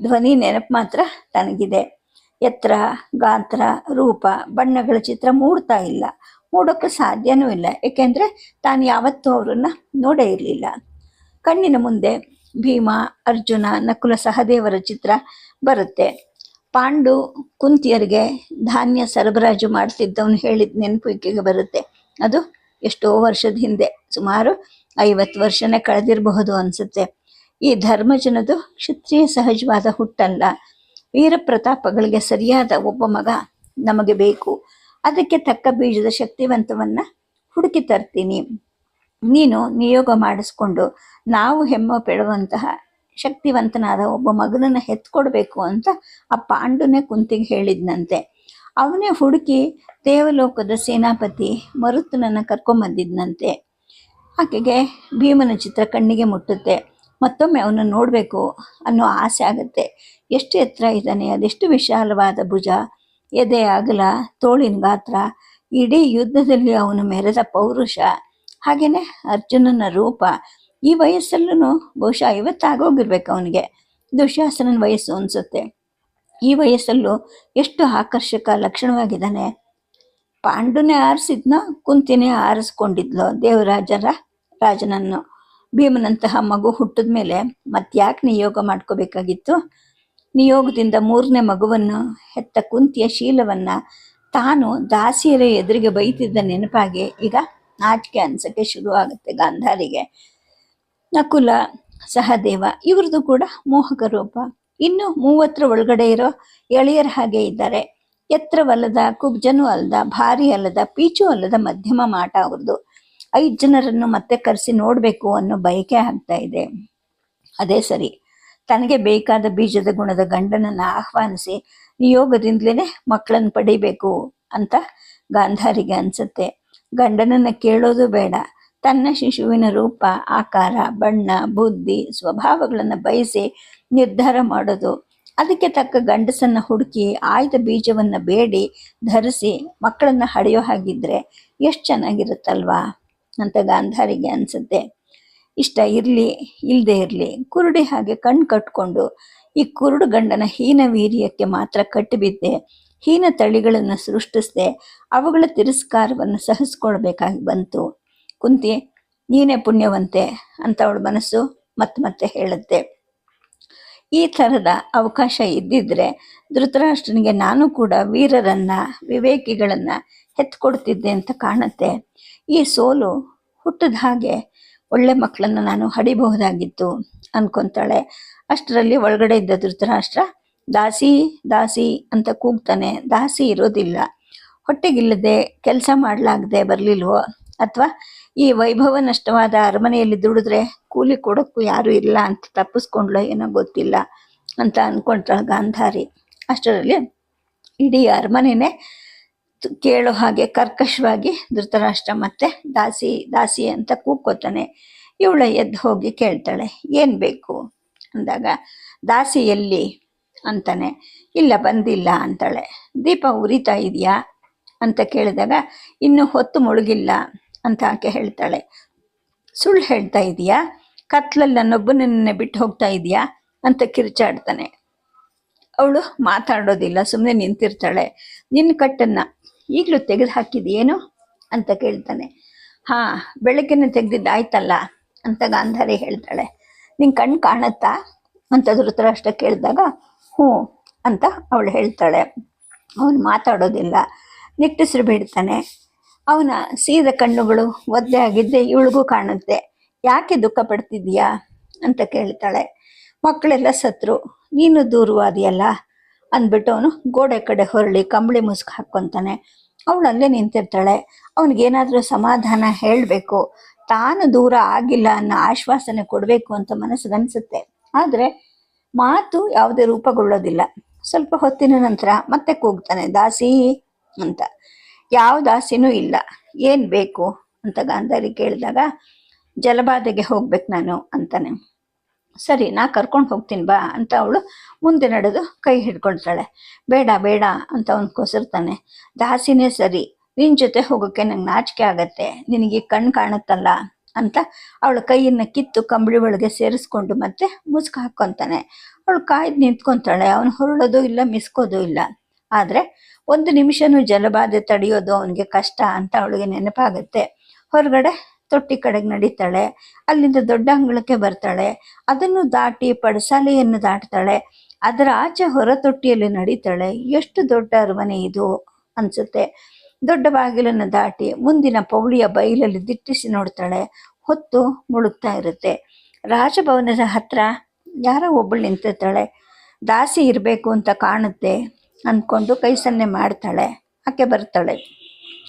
ಧ್ವನಿ ನೆನಪು ಮಾತ್ರ ತನಗಿದೆ. ಎತ್ತರ ಗಾತ್ರ, ರೂಪ, ಬಣ್ಣಗಳ ಚಿತ್ರ ಮೂಡ್ತಾ ಇಲ್ಲ. ಮೂಡೋಕ್ಕೂ ಸಾಧ್ಯನೂ ಇಲ್ಲ. ಏಕೆಂದರೆ ತಾನು ಯಾವತ್ತೂ ಅವರನ್ನು ನೋಡೇ ಇರಲಿಲ್ಲ. ಕಣ್ಣಿನ ಮುಂದೆ ಭೀಮ, ಅರ್ಜುನ, ನಕುಲ ಸಹದೇವರ ಚಿತ್ರ ಬರುತ್ತೆ. ಪಾಂಡು ಕುಂತಿಯರಿಗೆ ಧಾನ್ಯ ಸರಬರಾಜು ಮಾಡ್ತಿದ್ದವನು ಹೇಳಿದ ನೆನಪು ಬರುತ್ತೆ. ಅದು ಎಷ್ಟೋ ವರ್ಷದ ಹಿಂದೆ, ಸುಮಾರು ಐವತ್ತು ವರ್ಷನೇ ಕಳೆದಿರಬಹುದು ಅನ್ಸುತ್ತೆ. ಈ ಧರ್ಮಜನದು ಕ್ಷತ್ರಿಯ ಸಹಜವಾದ ಹುಟ್ಟಲ್ಲ. ವೀರ ಪ್ರತಾಪಗಳಿಗೆ ಸರಿಯಾದ ಒಬ್ಬ ಮಗ ನಮಗೆ ಬೇಕು. ಅದಕ್ಕೆ ತಕ್ಕ ಬೀಜದ ಶಕ್ತಿವಂತವನ್ನ ಹುಡುಕಿ ತರ್ತೀನಿ. ನೀನು ನಿಯೋಗ ಮಾಡಿಸ್ಕೊಂಡು ನಾವು ಹೆಮ್ಮೆ ಪಡುವಂತಹ ಶಕ್ತಿವಂತನಾದ ಒಬ್ಬ ಮಗನನ್ನು ಹೆತ್ಕೊಡ್ಬೇಕು ಅಂತ ಆ ಪಾಂಡುನೇ ಕುಂತಿಗೆ ಹೇಳಿದ್ನಂತೆ. ಅವನೇ ಹುಡುಕಿ ದೇವಲೋಕದ ಸೇನಾಪತಿ ಮರುತನನ್ನು ಕರ್ಕೊಂಬಂದಿದ್ನಂತೆ. ಆಕೆಗೆ ಭೀಮನ ಚಿತ್ರ ಕಣ್ಣಿಗೆ ಮುಟ್ಟುತ್ತೆ. ಮತ್ತೊಮ್ಮೆ ಅವನು ನೋಡಬೇಕು ಅನ್ನೋ ಆಸೆ ಆಗುತ್ತೆ. ಎಷ್ಟು ಎತ್ತರ ಇದ್ದಾನೆ, ಅದೆಷ್ಟು ವಿಶಾಲವಾದ ಭುಜ, ಎದೆ, ಅಗಲ, ತೋಳಿನ ಗಾತ್ರ, ಇಡೀ ಯುದ್ಧದಲ್ಲಿ ಅವನು ಮೆರೆದ ಪೌರುಷ. ಹಾಗೇನೆ ಅರ್ಜುನನ ರೂಪ ಈ ವಯಸ್ಸಲ್ಲೂ ಬಹುಶಃ ಐವತ್ತಾಗೋಗಿರ್ಬೇಕು ಅವನಿಗೆ. ದುಶ್ಯಾಸನನ ವಯಸ್ಸು ಅನ್ಸುತ್ತೆ. ಈ ವಯಸ್ಸಲ್ಲೂ ಎಷ್ಟು ಆಕರ್ಷಕ ಲಕ್ಷಣವಾಗಿದ್ದಾನೆ. ಪಾಂಡುನೇ ಆರಿಸಿದ್ನೋ, ಕುಂತಿನೇ ಆರಿಸ್ಕೊಂಡಿದ್ಲು ದೇವರಾಜರ ರಾಜನನ್ನು. ಭೀಮನಂತಹ ಮಗು ಹುಟ್ಟಿದ ಮೇಲೆ ಮತ್ತ್ಯಾಕೆ ನಿಯೋಗ ಮಾಡ್ಕೋಬೇಕಾಗಿತ್ತು. ನಿಯೋಗದಿಂದ ಮೂರನೇ ಮಗುವನ್ನು ಹೆತ್ತ ಕುಂತಿಯ ಶೀಲವನ್ನು ತಾನು ದಾಸಿಯರ ಎದುರಿಗೆ ಬೈತಿದ್ದ ನೆನಪಾಗಿ ಈಗ ನಾಚಿಕೆ ಅನ್ಸಕ್ಕೆ ಶುರು ಆಗುತ್ತೆ ಗಾಂಧಾರಿಗೆ. ನಕುಲ, ಸಹದೇವ ಇವ್ರದ್ದು ಕೂಡ ಮೋಹಕ ರೂಪ. ಇನ್ನು ಮೂವತ್ತರ ಒಳಗಡೆ ಇರೋ ಎಳೆಯರ ಹಾಗೆ ಇದ್ದಾರೆ. ಎತ್ತರವಲ್ಲದ ಕುಬ್ಜನೂ ಅಲ್ಲದ ಭಾರಿ ಅಲ್ಲದ, ಪೀಚು ಅಲ್ಲದ ಮಧ್ಯಮ ಮಾಟ ಅವ್ರದ್ದು. ಐದು ಜನರನ್ನು ಮತ್ತೆ ಕರೆಸಿ ನೋಡಬೇಕು ಅನ್ನೋ ಬಯಕೆ ಆಗ್ತಾ ಇದೆ. ಅದೇ ಸರಿ. ತನಗೆ ಬೇಕಾದ ಬೀಜದ ಗುಣದ ಗಂಡನನ್ನು ಆಹ್ವಾನಿಸಿ ನಿಯೋಗದಿಂದಲೇ ಮಕ್ಕಳನ್ನು ಪಡಿಬೇಕು ಅಂತ ಗಾಂಧಾರಿಗೆ ಅನ್ಸುತ್ತೆ. ಗಂಡನನ್ನ ಕೇಳೋದು ಬೇಡ. ತನ್ನ ಶಿಶುವಿನ ರೂಪ, ಆಕಾರ, ಬಣ್ಣ, ಬುದ್ಧಿ, ಸ್ವಭಾವಗಳನ್ನು ಬಯಸಿ ನಿರ್ಧಾರ ಮಾಡೋದು. ಅದಕ್ಕೆ ತಕ್ಕ ಗಂಡಸನ್ನ ಹುಡುಕಿ, ಆಯ್ದ ಬೀಜವನ್ನ ಬೇಡಿ, ಧರಿಸಿ ಮಕ್ಕಳನ್ನ ಹಡೆಯೋ ಹಾಗಿದ್ರೆ ಎಷ್ಟು ಚೆನ್ನಾಗಿರುತ್ತಲ್ವಾ? ಅಂತ ಗಾಂಧಾರಿಗೆ ಅನ್ಸುತ್ತೆ. ಇಷ್ಟ, ಇರಲಿ ಇಲ್ಲದೆ ಇರಲಿ. ಕುರುಡಿ ಹಾಗೆ ಕಣ್ಣು ಕಟ್ಕೊಂಡು ಈ ಕುರುಡು ಗಂಡನ ಹೀನ ವೀರ್ಯಕ್ಕೆ ಮಾತ್ರ ಕಟ್ಟಿಬಿದ್ದೆ. ಹೀನ ತಳಿಗಳನ್ನು ಸೃಷ್ಟಿಸದೆ ಅವುಗಳ ತಿರಸ್ಕಾರವನ್ನು ಸಹಿಸ್ಕೊಳ್ಬೇಕಾಗಿ ಬಂತು. ಕುಂತಿ, ನೀನೇ ಪುಣ್ಯವಂತೆ ಅಂತ ಅವಳ ಮನಸ್ಸು ಮತ್ತೆ ಮತ್ತೆ ಹೇಳುತ್ತೆ. ಈ ಥರದ ಅವಕಾಶ ಇದ್ದಿದ್ರೆ ಧೃತರಾಷ್ಟ್ರನಿಗೆ ನಾನು ಕೂಡ ವೀರರನ್ನ, ವಿವೇಕಿಗಳನ್ನ ಹೆತ್ಕೊಡ್ತಿದ್ದೆ ಅಂತ ಕಾಣುತ್ತೆ. ಈ ಸೋಲು ಹುಟ್ಟದ ಹಾಗೆ ಒಳ್ಳೆ ಮಕ್ಕಳನ್ನು ನಾನು ಹಡಿಬಹುದಾಗಿತ್ತು ಅನ್ಕೊಂತಾಳೆ. ಅಷ್ಟರಲ್ಲಿ ಒಳಗಡೆ ಇದ್ದ ಧೃತರಾಷ್ಟ್ರ ದಾಸಿ ದಾಸಿ ಅಂತ ಕೂಗ್ತಾನೆ. ದಾಸಿ ಇರೋದಿಲ್ಲ. ಹೊಟ್ಟೆಗಿಲ್ಲದೆ ಕೆಲಸ ಮಾಡಲಾಗದೆ ಬರಲಿಲ್ವೋ? ಅಥವಾ ಈ ವೈಭವ ನಷ್ಟವಾದ ಅರಮನೆಯಲ್ಲಿ ದುಡಿದ್ರೆ ಕೂಲಿ ಕೊಡೋಕ್ಕೂ ಯಾರೂ ಇಲ್ಲ ಅಂತ ತಪ್ಪಿಸ್ಕೊಂಡ್ಲೋ ಏನೋ ಗೊತ್ತಿಲ್ಲ ಅಂತ ಅಂದ್ಕೊಂಡ್ರ ಗಾಂಧಾರಿ. ಅಷ್ಟರಲ್ಲಿ ಇಡೀ ಅರಮನೆನೇ ಕೇಳೋ ಹಾಗೆ ಕರ್ಕಶವಾಗಿ ಧೃತರಾಷ್ಟ್ರ ಮತ್ತೆ ದಾಸಿ ದಾಸಿ ಅಂತ ಕೂಗ್ಕೋತಾನೆ. ಇವಳ ಎದ್ದು ಹೋಗಿ ಕೇಳ್ತಾಳೆ, ಏನು ಬೇಕು? ಅಂದಾಗ ದಾಸಿ ಎಲ್ಲಿ ಅಂತಾನೆ. ಇಲ್ಲ, ಬಂದಿಲ್ಲ ಅಂತಾಳೆ. ದೀಪ ಉರಿತಾ ಇದೆಯಾ? ಅಂತ ಕೇಳಿದಾಗ, ಇನ್ನು ಹೊತ್ತು ಮುಳುಗಿಲ್ಲ ಅಂತ ಆಕೆ ಹೇಳ್ತಾಳೆ. ಸುಳ್ಳು ಹೇಳ್ತಾ ಇದೆಯಾ? ಕತ್ಲಲ್ಲಿ ನನ್ನೊಬ್ಬನನ್ನೇ ಬಿಟ್ಟು ಹೋಗ್ತಾ ಇದೆಯಾ? ಅಂತ ಕಿರ್ಚಾಡ್ತಾನೆ. ಅವಳು ಮಾತಾಡೋದಿಲ್ಲ ಸುಮ್ಮನೆ ನಿಂತಿರ್ತಾಳೆ. ನಿನ್ನ ಕಟ್ಟನ್ನ ಈಗಲೂ ತೆಗೆದು ಹಾಕಿದ್ಯೇನು ಅಂತ ಕೇಳ್ತಾನೆ. ಹಾ, ಬೆಳಗ್ಗೆನೆ ತೆಗೆದಿದ್ದಾಯ್ತಲ್ಲ ಅಂತ ಗಾಂಧಾರಿ ಹೇಳ್ತಾಳೆ. ನಿನ್ ಕಣ್ಣು ಕಾಣತ್ತಾ? ಅಂತ ಧೃತರಾಷ್ಟ್ರ ಕೇಳಿದಾಗ ಹ್ಞೂ ಅಂತ ಅವಳು ಹೇಳ್ತಾಳೆ. ಅವನು ಮಾತಾಡೋದಿಲ್ಲ. ನಿಟ್ಟುಸಿರು ಬಿಡ್ತಾನೆ ಅವನ ಸೀದ ಕಣ್ಣುಗಳು ಒದ್ದೆ ಆಗಿದ್ದೆ ಇವಳಿಗೂ ಕಾಣುತ್ತೆ. ಯಾಕೆ ದುಃಖ ಪಡ್ತಿದ್ಯಾ ಅಂತ ಕೇಳ್ತಾಳೆ. ಮಕ್ಕಳೆಲ್ಲ ಸತ್ರು, ನೀನು ದೂರವಾದಿಯಲ್ಲ ಅಂದ್ಬಿಟ್ಟು ಅವನು ಗೋಡೆ ಕಡೆ ಹೊರಳಿ ಕಂಬಳಿ ಮುಸ್ಕ್ ಹಾಕ್ಕೊತಾನೆ. ಅವಳು ಅಲ್ಲೇ ನಿಂತಿರ್ತಾಳೆ. ಅವನಿಗೇನಾದರೂ ಸಮಾಧಾನ ಹೇಳಬೇಕು. ತಾನು ದೂರ ಆಗಿಲ್ಲ ಅನ್ನೋ ಆಶ್ವಾಸನೆ ಕೊಡಬೇಕು ಅಂತ ಮನಸ್ಸಿಗನ್ಸುತ್ತೆ ಆದರೆ ಮಾತು ಯಾವುದೇ ರೂಪಗೊಳ್ಳೋದಿಲ್ಲ ಸ್ವಲ್ಪ ಹೊತ್ತಿನ ನಂತರ ಮತ್ತೆ ಕೂಗ್ತಾನೆ, ದಾಸಿ ಅಂತ. ಯಾವ ದಾಸಿನೂ ಇಲ್ಲ. ಏನು ಬೇಕು? ಅಂತ ಗಾಂಧಾರಿ ಕೇಳಿದಾಗ ಜಲಬಾಧೆಗೆ ಹೋಗ್ಬೇಕು ನಾನು ಅಂತಾನೆ. ಸರಿ, ನಾ ಕರ್ಕೊಂಡು ಹೋಗ್ತೀನಿ ಬಾ ಅಂತ ಅವಳು ಮುಂದೆ ನಡೆದು ಕೈ ಹಿಡ್ಕೊಳ್ತಾಳೆ. ಬೇಡ ಬೇಡ ಅಂತ ಅವನು ಕೊಸಿರ್ತಾನೆ. ದಾಸಿನೇ ಸರಿ. ನಿನ್ ಜೊತೆ ಹೋಗೋಕ್ಕೆ ನಂಗೆ ನಾಚಿಕೆ ಆಗತ್ತೆ. ನಿನಗೆ ಕಣ್ಣು ಕಾಣುತ್ತಲ್ಲ. ಅಂತ ಅವಳ ಕೈಯನ್ನು ಕಿತ್ತು ಕಂಬಳಿ ಒಳಗೆ ಸೇರಿಸ್ಕೊಂಡು ಮತ್ತೆ ಮುಸುಕು ಹಾಕ್ಕೊತಾನೆ. ಅವಳು ಕಾಯ್ದು ನಿಂತ್ಕೊತಾಳೆ. ಅವನು ಹೊರಳೋದು ಇಲ್ಲ, ಮಿಸ್ಕೋದು ಇಲ್ಲ. ಆದ್ರೆ ಒಂದು ನಿಮಿಷನೂ ಜಲಬಾಧೆ ತಡೆಯೋದು ಅವನಿಗೆ ಕಷ್ಟ ಅಂತ ಅವಳಿಗೆ ನೆನಪಾಗುತ್ತೆ. ಹೊರಗಡೆ ತೊಟ್ಟಿ ಕಡೆಗೆ ನಡೀತಾಳೆ. ಅಲ್ಲಿಂದ ದೊಡ್ಡ ಅಂಗಳಕ್ಕೆ ಬರ್ತಾಳೆ. ಅದನ್ನು ದಾಟಿ ಪಡಸಾಲೆಯನ್ನು ದಾಟ್ತಾಳೆ. ಅದರ ಆಚೆ ಹೊರ ತೊಟ್ಟಿಯಲ್ಲಿ ನಡೀತಾಳೆ. ಎಷ್ಟು ದೊಡ್ಡ ಅರಮನೆ ಇದು ಅನ್ಸುತ್ತೆ. ದೊಡ್ಡ ಬಾಗಿಲನ್ನು ದಾಟಿ ಮುಂದಿನ ಪೌಳಿಯ ಬೈಲಲ್ಲಿ ದಿಟ್ಟಿಸಿ ನೋಡ್ತಾಳೆ. ಹೊತ್ತು ಮುಳುಗ್ತಾ ಇರುತ್ತೆ. ರಾಜಭವನದ ಹತ್ರ ಯಾರೋ ಒಬ್ಬಳು ನಿಂತಿರ್ತಾಳೆ. ದಾಸಿ ಇರಬೇಕು ಅಂತ ಕಾಣುತ್ತೆ ಅಂದ್ಕೊಂಡು ಕೈ ಸನ್ನೆ ಮಾಡ್ತಾಳೆ. ಆಕೆ ಬರ್ತಾಳೆ.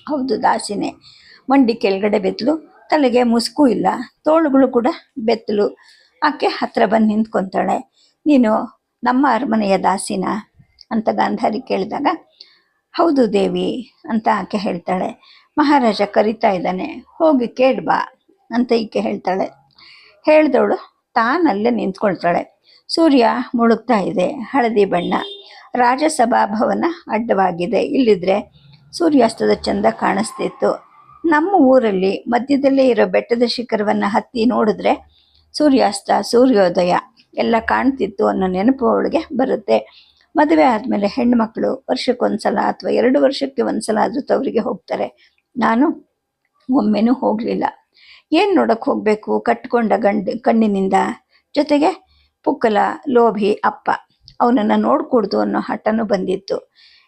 ಹೌದು ದಾಸಿನೇ. ಮಂಡಿ ಕೆಳಗಡೆ ಬೆತ್ತಲು, ತಲೆಗೆ ಮುಸುಕು ಇಲ್ಲ. ತೋಳುಗಳು ಕೂಡ ಬೆತ್ತಲು. ಆಕೆ ಹತ್ರ ಬಂದು ನಿಂತ್ಕೊತಾಳೆ. ನೀನು ನಮ್ಮ ಅರಮನೆಯ ದಾಸಿನ? ಅಂತ ಗಾಂಧಾರಿ ಕೇಳಿದಾಗ ಹೌದು ದೇವಿ ಅಂತ ಆಕೆ ಹೇಳ್ತಾಳೆ. ಮಹಾರಾಜ ಕರಿತಾ ಇದ್ದಾನೆ, ಹೋಗಿ ಕೇಳ್ಬಾ ಅಂತ ಈಕೆ ಹೇಳ್ತಾಳೆ. ಹೇಳ್ದವಳು ತಾನಲ್ಲೇ ನಿಂತ್ಕೊಳ್ತಾಳೆ. ಸೂರ್ಯ ಮುಳುಗ್ತಾ ಇದೆ, ಹಳದಿ ಬಣ್ಣ. ರಾಜಸಭಾ ಭವನ ಅಡ್ಡವಾಗಿದೆ. ಇಲ್ಲಿದ್ರೆ ಸೂರ್ಯಾಸ್ತದ ಚಂದ ಕಾಣಿಸ್ತಿತ್ತು. ನಮ್ಮ ಊರಲ್ಲಿ ಮಧ್ಯದಲ್ಲೇ ಇರೋ ಬೆಟ್ಟದ ಶಿಖರವನ್ನು ಹತ್ತಿ ನೋಡಿದ್ರೆ ಸೂರ್ಯಾಸ್ತ, ಸೂರ್ಯೋದಯ ಎಲ್ಲ ಕಾಣ್ತಿತ್ತು ಅನ್ನೋ ನೆನಪು ಅವಳಿಗೆ ಬರುತ್ತೆ. ಮದುವೆ ಆದಮೇಲೆ ಹೆಣ್ಮಕ್ಳು ವರ್ಷಕ್ಕೊಂದ್ಸಲ ಅಥವಾ ಎರಡು ವರ್ಷಕ್ಕೆ ಒಂದ್ಸಲ ಆದರೂ ತವರಿಗೆ ಹೋಗ್ತಾರೆ. ನಾನು ಒಮ್ಮೆನೂ ಹೋಗಲಿಲ್ಲ. ಏನು ನೋಡಕ್ಕೆ ಹೋಗಬೇಕು? ಕಟ್ಕೊಂಡ ಗಂಡ, ಕಣ್ಣಿನಿಂದ ಜೊತೆಗೆ ಪುಕ್ಕಲ, ಲೋಭಿ, ಅಪ್ಪ. ಅವನನ್ನು ನೋಡ್ಕೂಡ್ದು ಅನ್ನೋ ಹಠನೂ ಬಂದಿತ್ತು.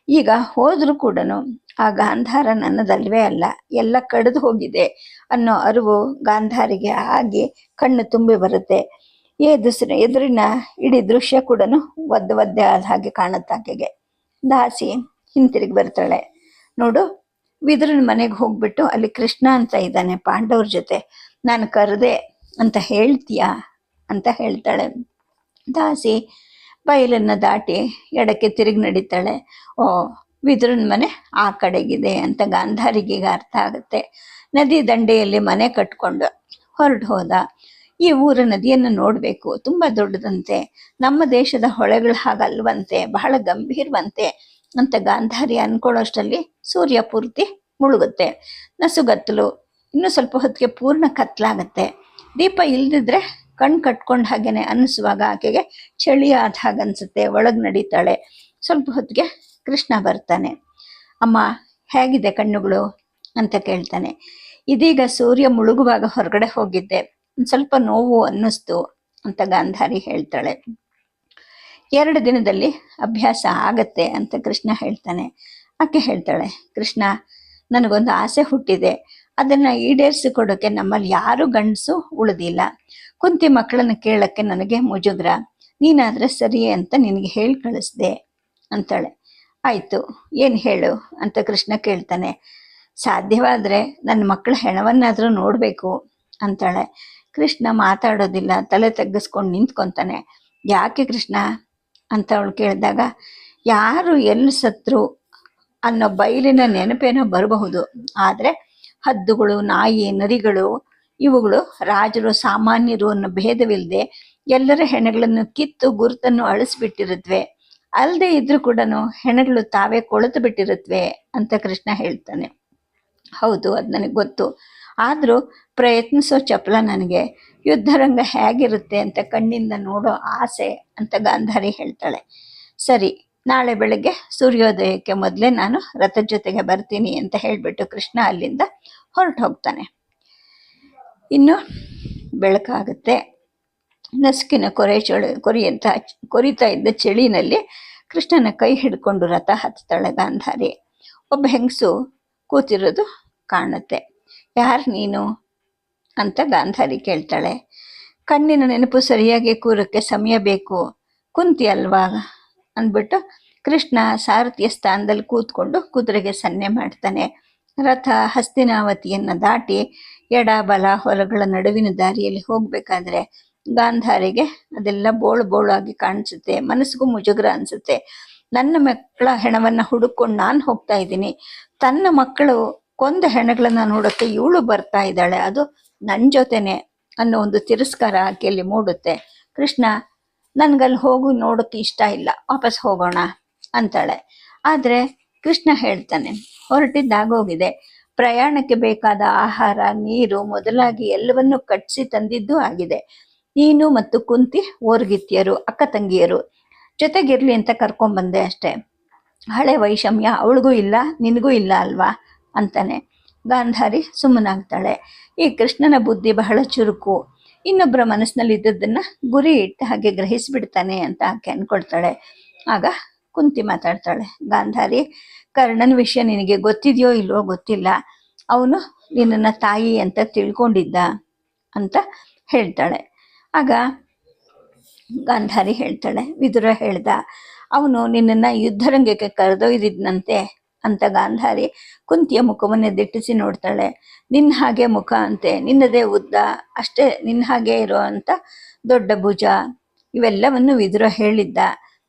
ಈಗ ಹೋದರೂ ಕೂಡ ಆ ಗಾಂಧಾರ ನನ್ನದಲ್ವೇ ಅಲ್ಲ, ಎಲ್ಲ ಕಡಿದು ಹೋಗಿದೆ ಅನ್ನೋ ಅರಿವು ಗಾಂಧಾರಿಗೆ ಆಗಿ ಕಣ್ಣು ತುಂಬಿ ಬರುತ್ತೆ. ಎದುಸಿನ ಎದುರಿನ ಇಡೀ ದೃಶ್ಯ ಕೂಡ ಒದ್ದೆ ಒದ್ದೆ ಆದ ಹಾಗೆ ಕಾಣುತ್ತೆ ಆಕೆಗೆ ದಾಸಿ ಹಿಂತಿರುಗಿ ಬರ್ತಾಳೆ ನೋಡು, ವಿದುರನ ಮನೆಗೆ ಹೋಗ್ಬಿಟ್ಟು ಅಲ್ಲಿ ಕೃಷ್ಣ ಅಂತ ಇದ್ದಾನೆ ಪಾಂಡವ್ರ ಜೊತೆ. ನಾನು ಕರೆದೆ ಅಂತ ಹೇಳ್ತೀಯಾ ಅಂತ ಹೇಳ್ತಾಳೆ. ದಾಸಿ ಬಯಲನ್ನ ದಾಟಿ ಎಡಕ್ಕೆ ತಿರುಗಿ ನಡೀತಾಳೆ. ಓ, ವಿದುರನ ಮನೆ ಆ ಕಡೆಗಿದೆ ಅಂತ ಗಾಂಧಾರಿಗೆ ಅರ್ಥ ಆಗುತ್ತೆ. ನದಿ ದಂಡೆಯಲ್ಲಿ ಮನೆ ಕಟ್ಕೊಂಡು ಹೊರಟು ಹೋದ. ಈ ಊರ ನದಿಯನ್ನು ನೋಡಬೇಕು. ತುಂಬಾ ದೊಡ್ಡದಂತೆ. ನಮ್ಮ ದೇಶದ ಹೊಳೆಗಳು ಹಾಗಲ್ವಂತೆ, ಬಹಳ ಗಂಭೀರವಂತೆ ಅಂತ ಗಾಂಧಾರಿ ಅನ್ಕೊಳ್ಳೋಷ್ಟರಲ್ಲಿ ಸೂರ್ಯ ಪೂರ್ತಿ ಮುಳುಗುತ್ತೆ. ನಸುಗತ್ತಲು ಇನ್ನು ಸ್ವಲ್ಪ ಹೊತ್ತಿಗೆ ಪೂರ್ಣ ಕತ್ಲಾಗತ್ತೆ. ದೀಪ ಇಲ್ದಿದ್ರೆ ಕಣ್ ಕಟ್ಕೊಂಡ್ ಹಾಗೇನೆ ಅನ್ನಿಸುವಾಗ ಆಕೆಗೆ ಚಳಿ ಆದ ಹಾಗೆ ಅನ್ಸುತ್ತೆ. ಒಳಗೆ ನಡೀತಾಳೆ. ಸ್ವಲ್ಪ ಹೊತ್ತಿಗೆ ಕೃಷ್ಣ ಬರ್ತಾನೆ. ಅಮ್ಮ, ಹೇಗಿದೆ ಕಣ್ಣುಗಳು? ಅಂತ ಕೇಳ್ತಾನೆ. ಇದೀಗ ಸೂರ್ಯ ಮುಳುಗುವಾಗ ಹೊರಗಡೆ ಹೋಗಿದ್ದೆ. ಸ್ವಲ್ಪ ನೋವು ಅನ್ನಿಸ್ತು ಅಂತ ಗಾಂಧಾರಿ ಹೇಳ್ತಾಳೆ. ಎರಡು ದಿನದಲ್ಲಿ ಅಭ್ಯಾಸ ಆಗತ್ತೆ ಅಂತ ಕೃಷ್ಣ ಹೇಳ್ತಾನೆ. ಆಕೆ ಹೇಳ್ತಾಳೆ, ಕೃಷ್ಣ, ನನಗೊಂದು ಆಸೆ ಹುಟ್ಟಿದೆ. ಅದನ್ನ ಈಡೇರಿಸಿಕೊಡೋಕೆ ನಮ್ಮಲ್ಲಿ ಯಾರು ಗಂಡಸು ಉಳಿದಿಲ್ಲ. ಕುಂತಿ ಮಕ್ಕಳನ್ನ ಕೇಳಕ್ಕೆ ನನಗೆ ಮುಜುಗ್ರ. ನೀನಾದ್ರೆ ಸರಿ ಅಂತ ನಿನಗೆ ಹೇಳಿ ಕಳಿಸ್ದೆ, ಅಂತಾಳೆ. ಆಯ್ತು, ಏನು ಹೇಳು? ಅಂತ ಕೃಷ್ಣ ಕೇಳ್ತಾನೆ. ಸಾಧ್ಯವಾದರೆ ನನ್ನ ಮಕ್ಕಳ ಹೆಣವನ್ನಾದರೂ ನೋಡಬೇಕು, ಅಂತಾಳೆ. ಕೃಷ್ಣ ಮಾತಾಡೋದಿಲ್ಲ, ತಲೆ ತಗ್ಗಿಸ್ಕೊಂಡು ನಿಂತ್ಕೊಂತಾನೆ. ಯಾಕೆ ಕೃಷ್ಣ? ಅಂತ ಅವಳು ಕೇಳಿದಾಗ, ಯಾರು ಎಲ್ಲಿ ಸತ್ರು ಅನ್ನೋ ಬಯಲಿನ ನೆನಪೇನೋ ಬರಬಹುದು. ಆದರೆ ಹದ್ದುಗಳು, ನಾಯಿ, ನರಿಗಳು ಇವುಗಳು ರಾಜರು, ಸಾಮಾನ್ಯರು ಅನ್ನೋ ಭೇದವಿಲ್ಲದೆ ಎಲ್ಲರ ಹೆಣಗಳನ್ನು ಕಿತ್ತು ಗುರುತನ್ನು ಅಳಿಸ್ಬಿಟ್ಟಿರುತ್ತವೆ ಅಲ್ಲದೆ ಇದ್ರೂ ಕೂಡ ಹೆಣಗಳು ತಾವೇ ಕೊಳೆತು ಬಿಟ್ಟಿರುತ್ತವೆ ಅಂತ ಕೃಷ್ಣ ಹೇಳ್ತಾನೆ. ಹೌದು, ಅದು ನನಗೆ ಗೊತ್ತು. ಆದರೂ ಪ್ರಯತ್ನಿಸೋ ಚಪಲ ನನಗೆ. ಯುದ್ಧರಂಗ ಹೇಗಿರುತ್ತೆ ಅಂತ ಕಣ್ಣಿಂದ ನೋಡೋ ಆಸೆ ಅಂತ ಗಾಂಧಾರಿ ಹೇಳ್ತಾಳೆ. ಸರಿ, ನಾಳೆ ಬೆಳಗ್ಗೆ ಸೂರ್ಯೋದಯಕ್ಕೆ ಮೊದಲೇ ನಾನು ರಥ ಜೊತೆಗೆ ಬರ್ತೀನಿ ಅಂತ ಹೇಳಿಬಿಟ್ಟು ಕೃಷ್ಣ ಅಲ್ಲಿಂದ ಹೊರಟು ಹೋಗ್ತಾನೆ. ಇನ್ನು ಬೆಳಕಾಗುತ್ತೆ. ನಸುಕಿನ ಕೊರೆ ಚಳಿ ಕೊರಿಯಂತ ಕೊರಿತಾ ಇದ್ದ ಚಳಿನಲ್ಲಿ ಕೃಷ್ಣನ ಕೈ ಹಿಡ್ಕೊಂಡು ರಥ ಹತ್ತಾಳೆ ಗಾಂಧಾರಿ. ಒಬ್ಬ ಹೆಂಗಸು ಕೂತಿರೋದು ಕಾಣುತ್ತೆ. ಯಾರು ನೀನು? ಅಂತ ಗಾಂಧಾರಿ ಕೇಳ್ತಾಳೆ. ಕಣ್ಣಿನ ನೆನಪು ಸರಿಯಾಗಿ ಕೂರಕ್ಕೆ ಸಮಯ ಬೇಕು. ಕುಂತಿ ಅಲ್ವಾ? ಅಂದ್ಬಿಟ್ಟು ಕೃಷ್ಣ ಸಾರಥಿಯ ಸ್ಥಾನದಲ್ಲಿ ಕೂತ್ಕೊಂಡು ಕುದುರೆಗೆ ಸನ್ನೆ ಮಾಡ್ತಾನೆ. ರಥ ಹಸ್ತಿನಾವತಿಯನ್ನ ದಾಟಿ ಎಡ, ಬಲ ಹೊಲಗಳ ನಡುವಿನ ದಾರಿಯಲ್ಲಿ ಹೋಗ್ಬೇಕಾದ್ರೆ ಗಾಂಧಾರಿಗೆ ಅದೆಲ್ಲ ಬೋಳು ಬೋಳಾಗಿ ಕಾಣಿಸುತ್ತೆ. ಮನಸ್ಸಿಗೂ ಮುಜುಗರ ಅನ್ಸುತ್ತೆ. ನನ್ನ ಮಕ್ಕಳ ಹೆಣವನ್ನ ಹುಡುಕೊಂಡು ನಾನು ಹೋಗ್ತಾ ಇದ್ದೀನಿ. ತನ್ನ ಮಕ್ಕಳು ಕೊಂದ ಹೆಣಗಳನ್ನ ನೋಡೋಕೆ ಇವಳು ಬರ್ತಾ ಇದ್ದಾಳೆ. ಅದು ನನ್ನ ಜೊತೆನೆ ಅನ್ನೋ ಒಂದು ತಿರಸ್ಕಾರ ಆಕೆಯಲ್ಲಿ ಮೂಡುತ್ತೆ. ಕೃಷ್ಣ ನನ್ಗಲ್ಲಿ ಹೋಗು ನೋಡೋಕೆ ಇಷ್ಟ ಇಲ್ಲ, ವಾಪಸ್ ಹೋಗೋಣ ಅಂತಾಳೆ. ಆದರೆ ಕೃಷ್ಣ ಹೇಳ್ತಾನೆ ಹೊರಟಿದ್ದಾಗೋಗಿದೆ ಪ್ರಯಾಣಕ್ಕೆ ಬೇಕಾದ ಆಹಾರ, ನೀರು ಮೊದಲಾಗಿ ಎಲ್ಲವನ್ನೂ ಕಟ್ಟಿಸಿ ತಂದಿದ್ದು ಆಗಿದೆ. ನೀನು ಮತ್ತು ಕುಂತಿ ಓರ್ಗಿತ್ತಿಯರು ಅಕ್ಕ ತಂಗಿಯರು, ಜೊತೆಗಿರ್ಲಿ ಅಂತ ಕರ್ಕೊಂಡ್ಬಂದೆ ಅಷ್ಟೇ. ಹಳೆ ವೈಷಮ್ಯ ಅವಳಿಗೂ ಇಲ್ಲ, ನಿನಗೂ ಇಲ್ಲ ಅಲ್ವಾ? ಅಂತಾನೆ. ಗಾಂಧಾರಿ ಸುಮ್ಮನಾಗ್ತಾಳೆ. ಈ ಕೃಷ್ಣನ ಬುದ್ಧಿ ಬಹಳ ಚುರುಕು. ಇನ್ನೊಬ್ಬರ ಮನಸ್ಸಿನಲ್ಲಿ ಇದ್ದದ್ದನ್ನ ಗುರಿ ಇಟ್ಟ ಹಾಗೆ ಗ್ರಹಿಸಿಬಿಡ್ತಾನೆ ಅಂತ ಆಕೆ ಅನ್ಕೊಳ್ತಾಳೆ. ಆಗ ಕುಂತಿ ಮಾತಾಡ್ತಾಳೆ, ಗಾಂಧಾರಿ, ಕರ್ಣನ ವಿಷಯ ನಿನಗೆ ಗೊತ್ತಿದೆಯೋ ಇಲ್ವೋ ಗೊತ್ತಿಲ್ಲ. ಅವನು ನಿನ್ನನ್ನ ತಾಯಿ ಅಂತ ತಿಳ್ಕೊಂಡಿದ್ದ ಅಂತ ಹೇಳ್ತಾಳೆ. ಆಗ ಗಾಂಧಾರಿ ಹೇಳ್ತಾಳೆ, ವಿದುರ ಹೇಳ್ದ, ಅವನು ನಿನ್ನನ್ನು ಯುದ್ಧರಂಗಕ್ಕೆ ಕರೆದೊಯ್ದಿದ್ನಂತೆ. ಅಂತ ಗಾಂಧಾರಿ ಕುಂತಿಯ ಮುಖವನ್ನೇ ದಿಟ್ಟಿಸಿ ನೋಡ್ತಾಳೆ. ನಿನ್ನ ಹಾಗೆ ಮುಖ ಅಂತೆ, ನಿನ್ನದೇ ಉದ್ದ, ಅಷ್ಟೇ ನಿನ್ನ ಹಾಗೆ ಇರೋ ದೊಡ್ಡ ಭುಜ. ಇವೆಲ್ಲವನ್ನು ವಿದುರ ಹೇಳಿದ್ದ.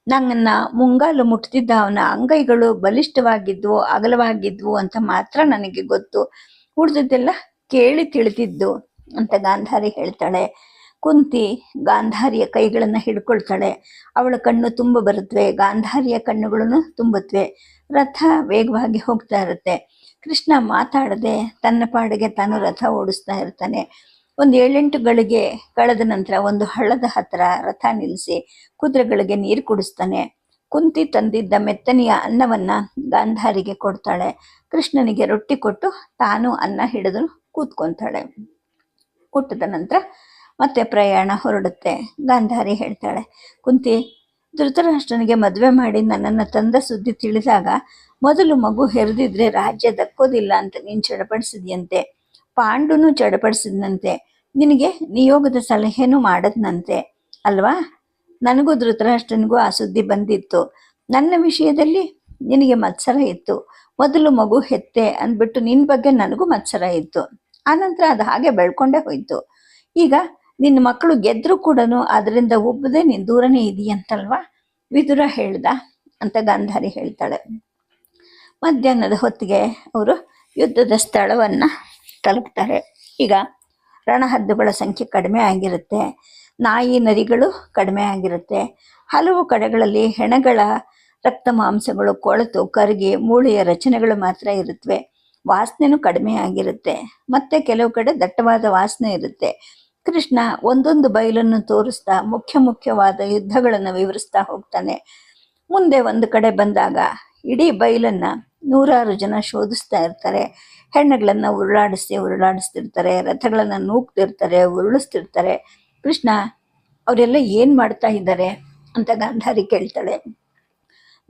ನನ್ನ ಮುಂಗಾಲು ಮುಟ್ತಿದ್ದ ಅವನ ಅಂಗೈಗಳು ಬಲಿಷ್ಠವಾಗಿದ್ವು, ಅಗಲವಾಗಿದ್ವು ಅಂತ ಮಾತ್ರ ನನಗೆ ಗೊತ್ತು. ಉಳಿದದ್ದೆಲ್ಲ ಕೇಳಿ ತಿಳಿದಿದ್ದು ಅಂತ ಗಾಂಧಾರಿ ಹೇಳ್ತಾಳೆ. ಕುಂತಿ ಗಾಂಧಾರಿಯ ಕೈಗಳನ್ನು ಹಿಡ್ಕೊಳ್ತಾಳೆ. ಅವಳ ಕಣ್ಣು ತುಂಬ ಬರುತ್ತವೆ ಗಾಂಧಾರಿಯ ಕಣ್ಣುಗಳನ್ನು ತುಂಬುತ್ತವೆ ರಥ ವೇಗವಾಗಿ ಹೋಗ್ತಾ ಇರುತ್ತೆ. ಕೃಷ್ಣ ಮಾತಾಡದೆ ತನ್ನ ಪಾಡಿಗೆ ತಾನು ರಥ ಓಡಿಸ್ತಾ ಇರ್ತಾನೆ. ಒಂದು ಏಳೆಂಟು ಗಳಿಗೆ ಕಳೆದ ನಂತರ ಒಂದು ಹಳ್ಳದ ಹತ್ರ ರಥ ನಿಲ್ಲಿಸಿ ಕುದುರೆಗಳಿಗೆ ನೀರು ಕುಡಿಸ್ತಾನೆ. ಕುಂತಿ ತಂದಿದ್ದ ಮೆತ್ತನೆಯ ಅನ್ನವನ್ನ ಗಾಂಧಾರಿಗೆ ಕೊಡ್ತಾಳೆ. ಕೃಷ್ಣನಿಗೆ ರೊಟ್ಟಿ ಕೊಟ್ಟು ತಾನು ಅನ್ನ ಹಿಡಿದು ಕೂತ್ಕೊಂತಾಳೆ. ಕೊಟ್ಟದ ನಂತರ ಮತ್ತೆ ಪ್ರಯಾಣ ಹೊರಡುತ್ತೆ. ಗಾಂಧಾರಿ ಹೇಳ್ತಾಳೆ, ಕುಂತಿ, ಧೃತರಾಷ್ಟ್ರನಿಗೆ ಮದುವೆ ಮಾಡಿ ನನ್ನನ್ನು ತಂದ ಸುದ್ದಿ ತಿಳಿದಾಗ ಮೊದಲು ಮಗು ಹೆರಿದಿದ್ರೆ ರಾಜ್ಯ ದಕ್ಕೋದಿಲ್ಲ ಅಂತ ನೀನು ಚಡಪಡಿಸಿದ್ಯಂತೆ. ಪಾಂಡುನು ಚಡಪಡಿಸಿದ್ನಂತೆ. ನಿನಗೆ ನಿಯೋಗದ ಸಲಹೆನೂ ಮಾಡದ್ನಂತೆ. ಅಲ್ವಾ? ನನಗೂ ಧೃತರಾಷ್ಟ್ರನಿಗೂ ಆ ಸುದ್ದಿ ಬಂದಿತ್ತು. ನನ್ನ ವಿಷಯದಲ್ಲಿ ನಿನಗೆ ಮತ್ಸರ ಇತ್ತು. ಮೊದಲು ಮಗು ಹೆತ್ತೆ ಅಂದ್ಬಿಟ್ಟು ನಿನ್ನ ಬಗ್ಗೆ ನನಗೂ ಮತ್ಸರ ಇತ್ತು. ಆನಂತರ ಅದು ಹಾಗೆ ಬೆಳ್ಕೊಂಡೇ ಹೋಯ್ತು. ಈಗ ನಿನ್ನ ಮಕ್ಕಳು ಗೆದ್ರು ಕೂಡ ಅದರಿಂದ ಒಬ್ಬದೇ ನೀನು ದೂರನೇ ಇದೆಯಂತಲ್ವಾ? ವಿದುರ ಹೇಳ್ದ ಅಂತ ಗಾಂಧಾರಿ ಹೇಳ್ತಾಳೆ. ಮಧ್ಯಾಹ್ನದ ಹೊತ್ತಿಗೆ ಅವರು ಯುದ್ಧದ ಸ್ಥಳವನ್ನ ತಲುಪ್ತಾರೆ. ಈಗ ರಣಹದ್ದುಗಳ ಸಂಖ್ಯೆ ಕಡಿಮೆ ಆಗಿರುತ್ತೆ, ನಾಯಿ ನರಿಗಳು ಕಡಿಮೆ ಆಗಿರುತ್ತೆ, ಹಲವು ಕಡೆಗಳಲ್ಲಿ ಹೆಣಗಳ ರಕ್ತ ಮಾಂಸಗಳು ಕೊಳೆತು, ಕರಗಿ, ಮೂಳೆಯ ರಚನೆಗಳು ಮಾತ್ರ ಇರುತ್ತವೆ ವಾಸನೆನೂ ಕಡಿಮೆ ಆಗಿರುತ್ತೆ. ಮತ್ತೆ ಕೆಲವು ಕಡೆ ದಟ್ಟವಾದ ವಾಸನೆ ಇರುತ್ತೆ. ಕೃಷ್ಣ ಒಂದೊಂದು ಬಯಲನ್ನು ತೋರಿಸ್ತಾ ಮುಖ್ಯ ಮುಖ್ಯವಾದ ಯುದ್ಧಗಳನ್ನು ವಿವರಿಸ್ತಾ ಹೋಗ್ತಾನೆ. ಮುಂದೆ ಒಂದು ಕಡೆ ಬಂದಾಗ ಇಡೀ ಬಯಲನ್ನ ನೂರಾರು ಜನ ಶೋಧಿಸ್ತಾ ಇರ್ತಾರೆ. ಹೆಣ್ಣುಗಳನ್ನ ಉರುಳಾಡಿಸಿ ಉರುಳಾಡಿಸ್ತಿರ್ತಾರೆ, ರಥಗಳನ್ನ ನೂಕ್ತಿರ್ತಾರೆ, ಉರುಳಿಸ್ತಿರ್ತಾರೆ. ಕೃಷ್ಣ, ಅವರೆಲ್ಲ ಏನ್ ಮಾಡ್ತಾ ಇದ್ದಾರೆ ಅಂತ ಗಾಂಧಾರಿ ಕೇಳ್ತಾಳೆ.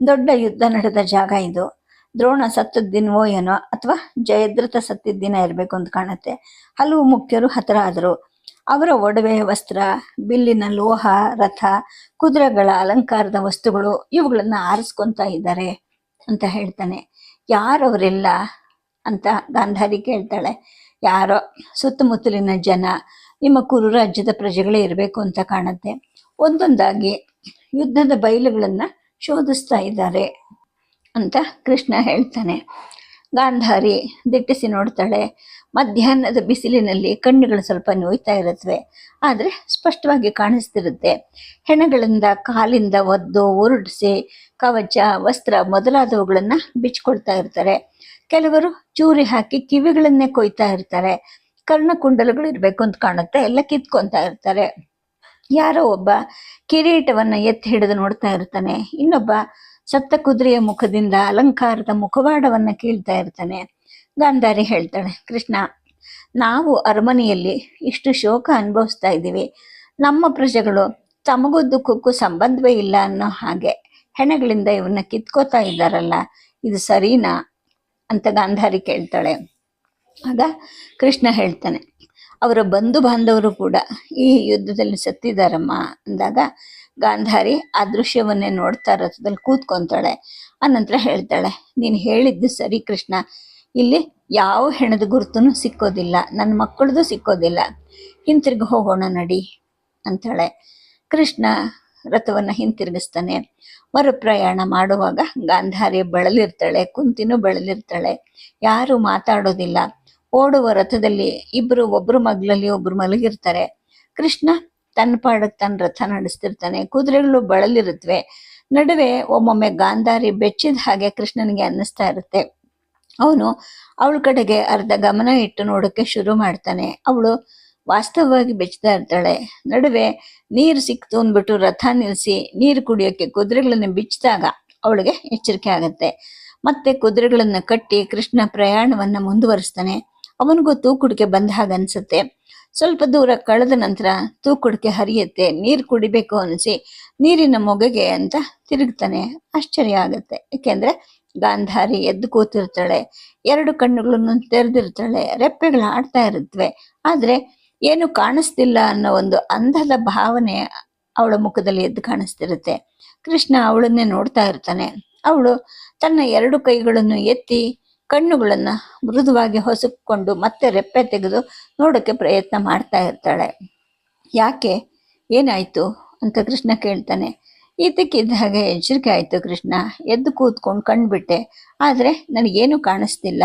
ದೊಡ್ಡ ಯುದ್ಧ ನಡೆದ ಜಾಗ ಇದು. ದ್ರೋಣ ಸತ್ತದ ದಿನವೋ ಏನೋ ಅಥವಾ ಜಯದ್ರಥ ಸತ್ತಿದ್ದ ದಿನ ಇರಬೇಕು ಅಂತ ಕಾಣುತ್ತೆ. ಹಲವು ಮುಖ್ಯರು ಹತರಾದರು. ಅವರ ಒಡವೆ ವಸ್ತ್ರ, ಬಿಲ್ಲಿನ ಲೋಹ, ರಥ, ಕುದುರೆಗಳ ಅಲಂಕಾರದ ವಸ್ತುಗಳು ಇವುಗಳನ್ನ ಆರಿಸ್ಕೊಂತ ಇದ್ದಾರೆ ಅಂತ ಹೇಳ್ತಾನೆ. ಯಾರವರೆಲ್ಲ ಅಂತ ಗಾಂಧಾರಿ ಕೇಳ್ತಾಳೆ. ಯಾರೋ ಸುತ್ತಮುತ್ತಲಿನ ಜನ, ನಿಮ್ಮ ಕುರು ರಾಜ್ಯದ ಪ್ರಜೆಗಳೇ ಇರಬೇಕು ಅಂತ ಕಾಣುತ್ತೆ. ಒಂದೊಂದಾಗಿ ಯುದ್ಧದ ಬಯಲುಗಳನ್ನ ಶೋಧಿಸ್ತಾ ಇದ್ದಾರೆ ಅಂತ ಕೃಷ್ಣ ಹೇಳ್ತಾನೆ. ಗಾಂಧಾರಿ ದಿಟ್ಟಿಸಿ ನೋಡ್ತಾಳೆ. ಮಧ್ಯಾಹ್ನದ ಬಿಸಿಲಿನಲ್ಲಿ ಕಣ್ಣುಗಳು ಸ್ವಲ್ಪ ನೋಯ್ತಾ ಇರುತ್ತವೆ. ಆದರೆ ಸ್ಪಷ್ಟವಾಗಿ ಕಾಣಿಸ್ತಿರುತ್ತೆ. ಹೆಣಗಳಿಂದ, ಕಾಲಿಂದ ಒದ್ದು, ಉರುಡಿಸಿ, ಕವಚ, ವಸ್ತ್ರ ಮೊದಲಾದವುಗಳನ್ನು ಬಿಚ್ಚಿಕೊಡ್ತಾ ಇರ್ತಾರೆ. ಕೆಲವರು ಚೂರಿ ಹಾಕಿ ಕಿವಿಗಳನ್ನೇ ಕೊಯ್ತಾ ಇರ್ತಾರೆ. ಕರ್ಣಕುಂಡಲಗಳು ಇರಬೇಕು ಅಂತ ಕಾಣುತ್ತೆ. ಎಲ್ಲ ಕಿತ್ಕೊತಾ ಇರ್ತಾರೆ. ಯಾರೋ ಒಬ್ಬ ಕಿರೀಟವನ್ನು ಎತ್ತಿ ಹಿಡಿದು ನೋಡ್ತಾ ಇರ್ತಾನೆ. ಇನ್ನೊಬ್ಬ ಸಪ್ತ ಕುದುರೆಯ ಮುಖದಿಂದ ಅಲಂಕಾರದ ಮುಖವಾಡವನ್ನು ಕೀಳ್ತಾ ಇರ್ತಾನೆ. ಗಾಂಧಾರಿ ಹೇಳ್ತಾಳೆ, ಕೃಷ್ಣ, ನಾವು ಅರಮನೆಯಲ್ಲಿ ಇಷ್ಟು ಶೋಕ ಅನುಭವಿಸ್ತಾ ಇದ್ದೀವಿ. ನಮ್ಮ ಪ್ರಜೆಗಳು ತಮಗೂ ದುಃಖಕ್ಕೂ ಸಂಬಂಧವೇ ಇಲ್ಲ ಅನ್ನೋ ಹಾಗೆ ಹೆಣಗಳಿಂದ ಇವನ್ನ ಕಿತ್ಕೋತಾ ಇದ್ದಾರಲ್ಲ, ಇದು ಸರಿನಾ? ಅಂತ ಗಾಂಧಾರಿ ಕೇಳ್ತಾಳೆ. ಆಗ ಕೃಷ್ಣ ಹೇಳ್ತಾನೆ, ಅವರ ಬಂಧು ಬಾಂಧವರು ಕೂಡ ಈ ಯುದ್ಧದಲ್ಲಿ ಸತ್ತಿದಾರಮ್ಮ ಅಂದಾಗ ಗಾಂಧಾರಿ ಆ ದೃಶ್ಯವನ್ನೇ ನೋಡ್ತಾ ರಥದಲ್ಲಿ ಕೂತ್ಕೊಂತಾಳೆ. ಆನಂತರ ಹೇಳ್ತಾಳೆ, ನೀನು ಹೇಳಿದ್ದು ಸರಿ ಕೃಷ್ಣ. ಇಲ್ಲಿ ಯಾವ ಹೆಣದ ಗುರುತು ಸಿಕ್ಕೋದಿಲ್ಲ, ನನ್ನ ಮಕ್ಕಳದು ಸಿಕ್ಕೋದಿಲ್ಲ. ಹಿಂತಿರುಗಿ ಹೋಗೋಣ ನಡಿ ಅಂತಾಳೆ. ಕೃಷ್ಣ ರಥವನ್ನ ಹಿಂತಿರುಗಿಸ್ತಾನೆ. ಮರು ಪ್ರಯಾಣ ಮಾಡುವಾಗ ಗಾಂಧಾರಿ ಬಳಲಿರ್ತಾಳೆ, ಕುಂತಿನೂ ಬಳಲಿರ್ತಾಳೆ. ಯಾರು ಮಾತಾಡೋದಿಲ್ಲ. ಓಡುವ ರಥದಲ್ಲಿ ಇಬ್ಬರು ಒಬ್ರು ಮಗ್ಲಲ್ಲಿ ಒಬ್ರು ಮಲಗಿರ್ತಾರೆ. ಕೃಷ್ಣ ತನ್ನ ಪಾಡಕ್ಕೆ ತನ್ನ ರಥ ನಡೆಸ್ತಿರ್ತಾನೆ. ಕುದುರೆಗಳು ಬಳಲಿರುತ್ತವೆ ನಡುವೆ ಒಮ್ಮೊಮ್ಮೆ ಗಾಂಧಾರಿ ಬೆಚ್ಚಿದ ಹಾಗೆ ಕೃಷ್ಣನಿಗೆ ಅನ್ನಿಸ್ತಾ ಇರುತ್ತೆ. ಅವನು ಅವಳ ಕಡೆಗೆ ಅರ್ಧ ಗಮನ ಇಟ್ಟು ನೋಡೋಕ್ಕೆ ಶುರು ಮಾಡ್ತಾನೆ. ಅವಳು ವಾಸ್ತವವಾಗಿ ಬೆಚ್ಚತಾ ಇರ್ತಾಳೆ. ನಡುವೆ ನೀರು ಸಿಕ್ತು ಅಂದ್ಬಿಟ್ಟು ರಥ ನಿಲ್ಲಿಸಿ ನೀರು ಕುಡಿಯೋಕೆ ಕುದುರೆಗಳನ್ನು ಬಿಚ್ಚಿದಾಗ ಅವಳಿಗೆ ಎಚ್ಚರಿಕೆ ಆಗುತ್ತೆ. ಮತ್ತೆ ಕುದುರೆಗಳನ್ನು ಕಟ್ಟಿ ಕೃಷ್ಣ ಪ್ರಯಾಣವನ್ನ ಮುಂದುವರಿಸ್ತಾನೆ. ಅವನಿಗೂ ತೂಕುಡಿಕೆ ಬಂದ ಹಾಗೆ ಅನಿಸುತ್ತೆ. ಸ್ವಲ್ಪ ದೂರ ಕಳೆದ ನಂತರ ತೂಕುಡಿಕೆ ಹರಿಯುತ್ತೆ. ನೀರು ಕುಡಿಬೇಕು ಅನಿಸಿ ನೀರಿನ ಮೊಗೆಗೆ ಅಂತ ತಿರುಗ್ತಾನೆ. ಆಶ್ಚರ್ಯ ಆಗುತ್ತೆ. ಯಾಕೆಂದ್ರೆ ಗಾಂಧಾರಿ ಎದ್ದು ಕೂತಿರ್ತಾಳೆ. ಎರಡು ಕಣ್ಣುಗಳನ್ನು ತೆರೆದಿರ್ತಾಳೆ. ರೆಪ್ಪೆಗಳು ಆಡ್ತಾ ಇರುತ್ತವೆ ಆದ್ರೆ ಏನು ಕಾಣಿಸ್ತಿಲ್ಲ ಅನ್ನೋ ಒಂದು ಅಂಧದ ಭಾವನೆ ಅವಳ ಮುಖದಲ್ಲಿ ಎದ್ದು ಕಾಣಿಸ್ತಿರುತ್ತೆ. ಕೃಷ್ಣ ಅವಳನ್ನೇ ನೋಡ್ತಾ ಇರ್ತಾನೆ. ಅವಳು ತನ್ನ ಎರಡು ಕೈಗಳನ್ನು ಎತ್ತಿ ಕಣ್ಣುಗಳನ್ನ ಮೃದುವಾಗಿ ಹೊಸಕೊಂಡು ಮತ್ತೆ ರೆಪ್ಪೆ ತೆಗೆದು ನೋಡೋಕೆ ಪ್ರಯತ್ನ ಮಾಡ್ತಾ ಇರ್ತಾಳೆ. ಯಾಕೆ? ಏನಾಯ್ತು? ಅಂತ ಕೃಷ್ಣ ಕೇಳ್ತಾನೆ. ಇದಕ್ಕಿದ್ದ ಹಾಗೆ ಎಚ್ಚರಿಕೆ ಆಯಿತು ಕೃಷ್ಣ. ಎದ್ದು ಕೂತ್ಕೊಂಡು ಕಂಡುಬಿಟ್ಟೆ. ಆದರೆ ನನಗೇನು ಕಾಣಿಸ್ತಿಲ್ಲ.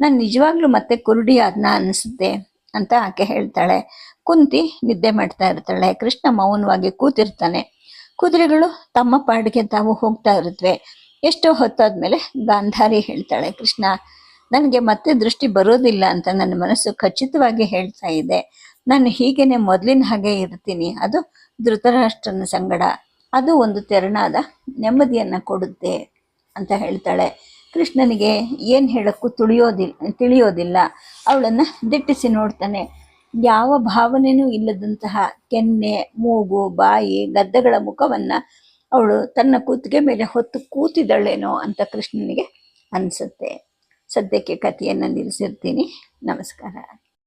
ನಾನು ನಿಜವಾಗ್ಲೂ ಮತ್ತೆ ಕುರುಡಿ ಆದ್ನ ಅನಿಸುತ್ತೆ ಅಂತ ಆಕೆ ಹೇಳ್ತಾಳೆ. ಕುಂತಿ ನಿದ್ದೆ ಮಾಡ್ತಾ ಇರ್ತಾಳೆ. ಕೃಷ್ಣ ಮೌನವಾಗಿ ಕೂತಿರ್ತಾನೆ. ಕುದುರೆಗಳು ತಮ್ಮ ಪಾಡಿಗೆ ತಾವು ಹೋಗ್ತಾ ಇರುತ್ತವೆ ಎಷ್ಟೋ ಹೊತ್ತಾದ್ಮೇಲೆ ಗಾಂಧಾರಿ ಹೇಳ್ತಾಳೆ, ಕೃಷ್ಣ, ನನಗೆ ಮತ್ತೆ ದೃಷ್ಟಿ ಬರೋದಿಲ್ಲ ಅಂತ ನನ್ನ ಮನಸ್ಸು ಖಚಿತವಾಗಿ ಹೇಳ್ತಾ ಇದೆ. ನಾನು ಹೀಗೇನೆ ಮೊದಲಿನ ಹಾಗೆ ಇರ್ತೀನಿ. ಅದು ಧೃತರಾಷ್ಟ್ರನ ಸಂಗಡ. ಅದು ಒಂದು ತೆರನಾದ ನೆಮ್ಮದಿಯನ್ನು ಕೊಡುತ್ತೆ ಅಂತ ಹೇಳ್ತಾಳೆ. ಕೃಷ್ಣನಿಗೆ ಏನು ಹೇಳೋಕ್ಕೂ ತುಳಿಯೋದಿಲ್ಲ ತಿಳಿಯೋದಿಲ್ಲ. ಅವಳನ್ನು ದಿಟ್ಟಿಸಿ ನೋಡ್ತಾನೆ. ಯಾವ ಭಾವನೆಯೂ ಇಲ್ಲದಂತಹ ಕೆನ್ನೆ, ಮೂಗು, ಬಾಯಿ, ಗದ್ದೆಗಳ ಮುಖವನ್ನು ಅವಳು ತನ್ನ ಕೂತಿಗೆ ಮೇಲೆ ಹೊತ್ತು ಕೂತಿದಳೇನೋ ಅಂತ ಕೃಷ್ಣನಿಗೆ ಅನಿಸುತ್ತೆ. ಸದ್ಯಕ್ಕೆ ಕಥೆಯನ್ನು ನಿಲ್ಲಿಸಿರ್ತೀನಿ. ನಮಸ್ಕಾರ.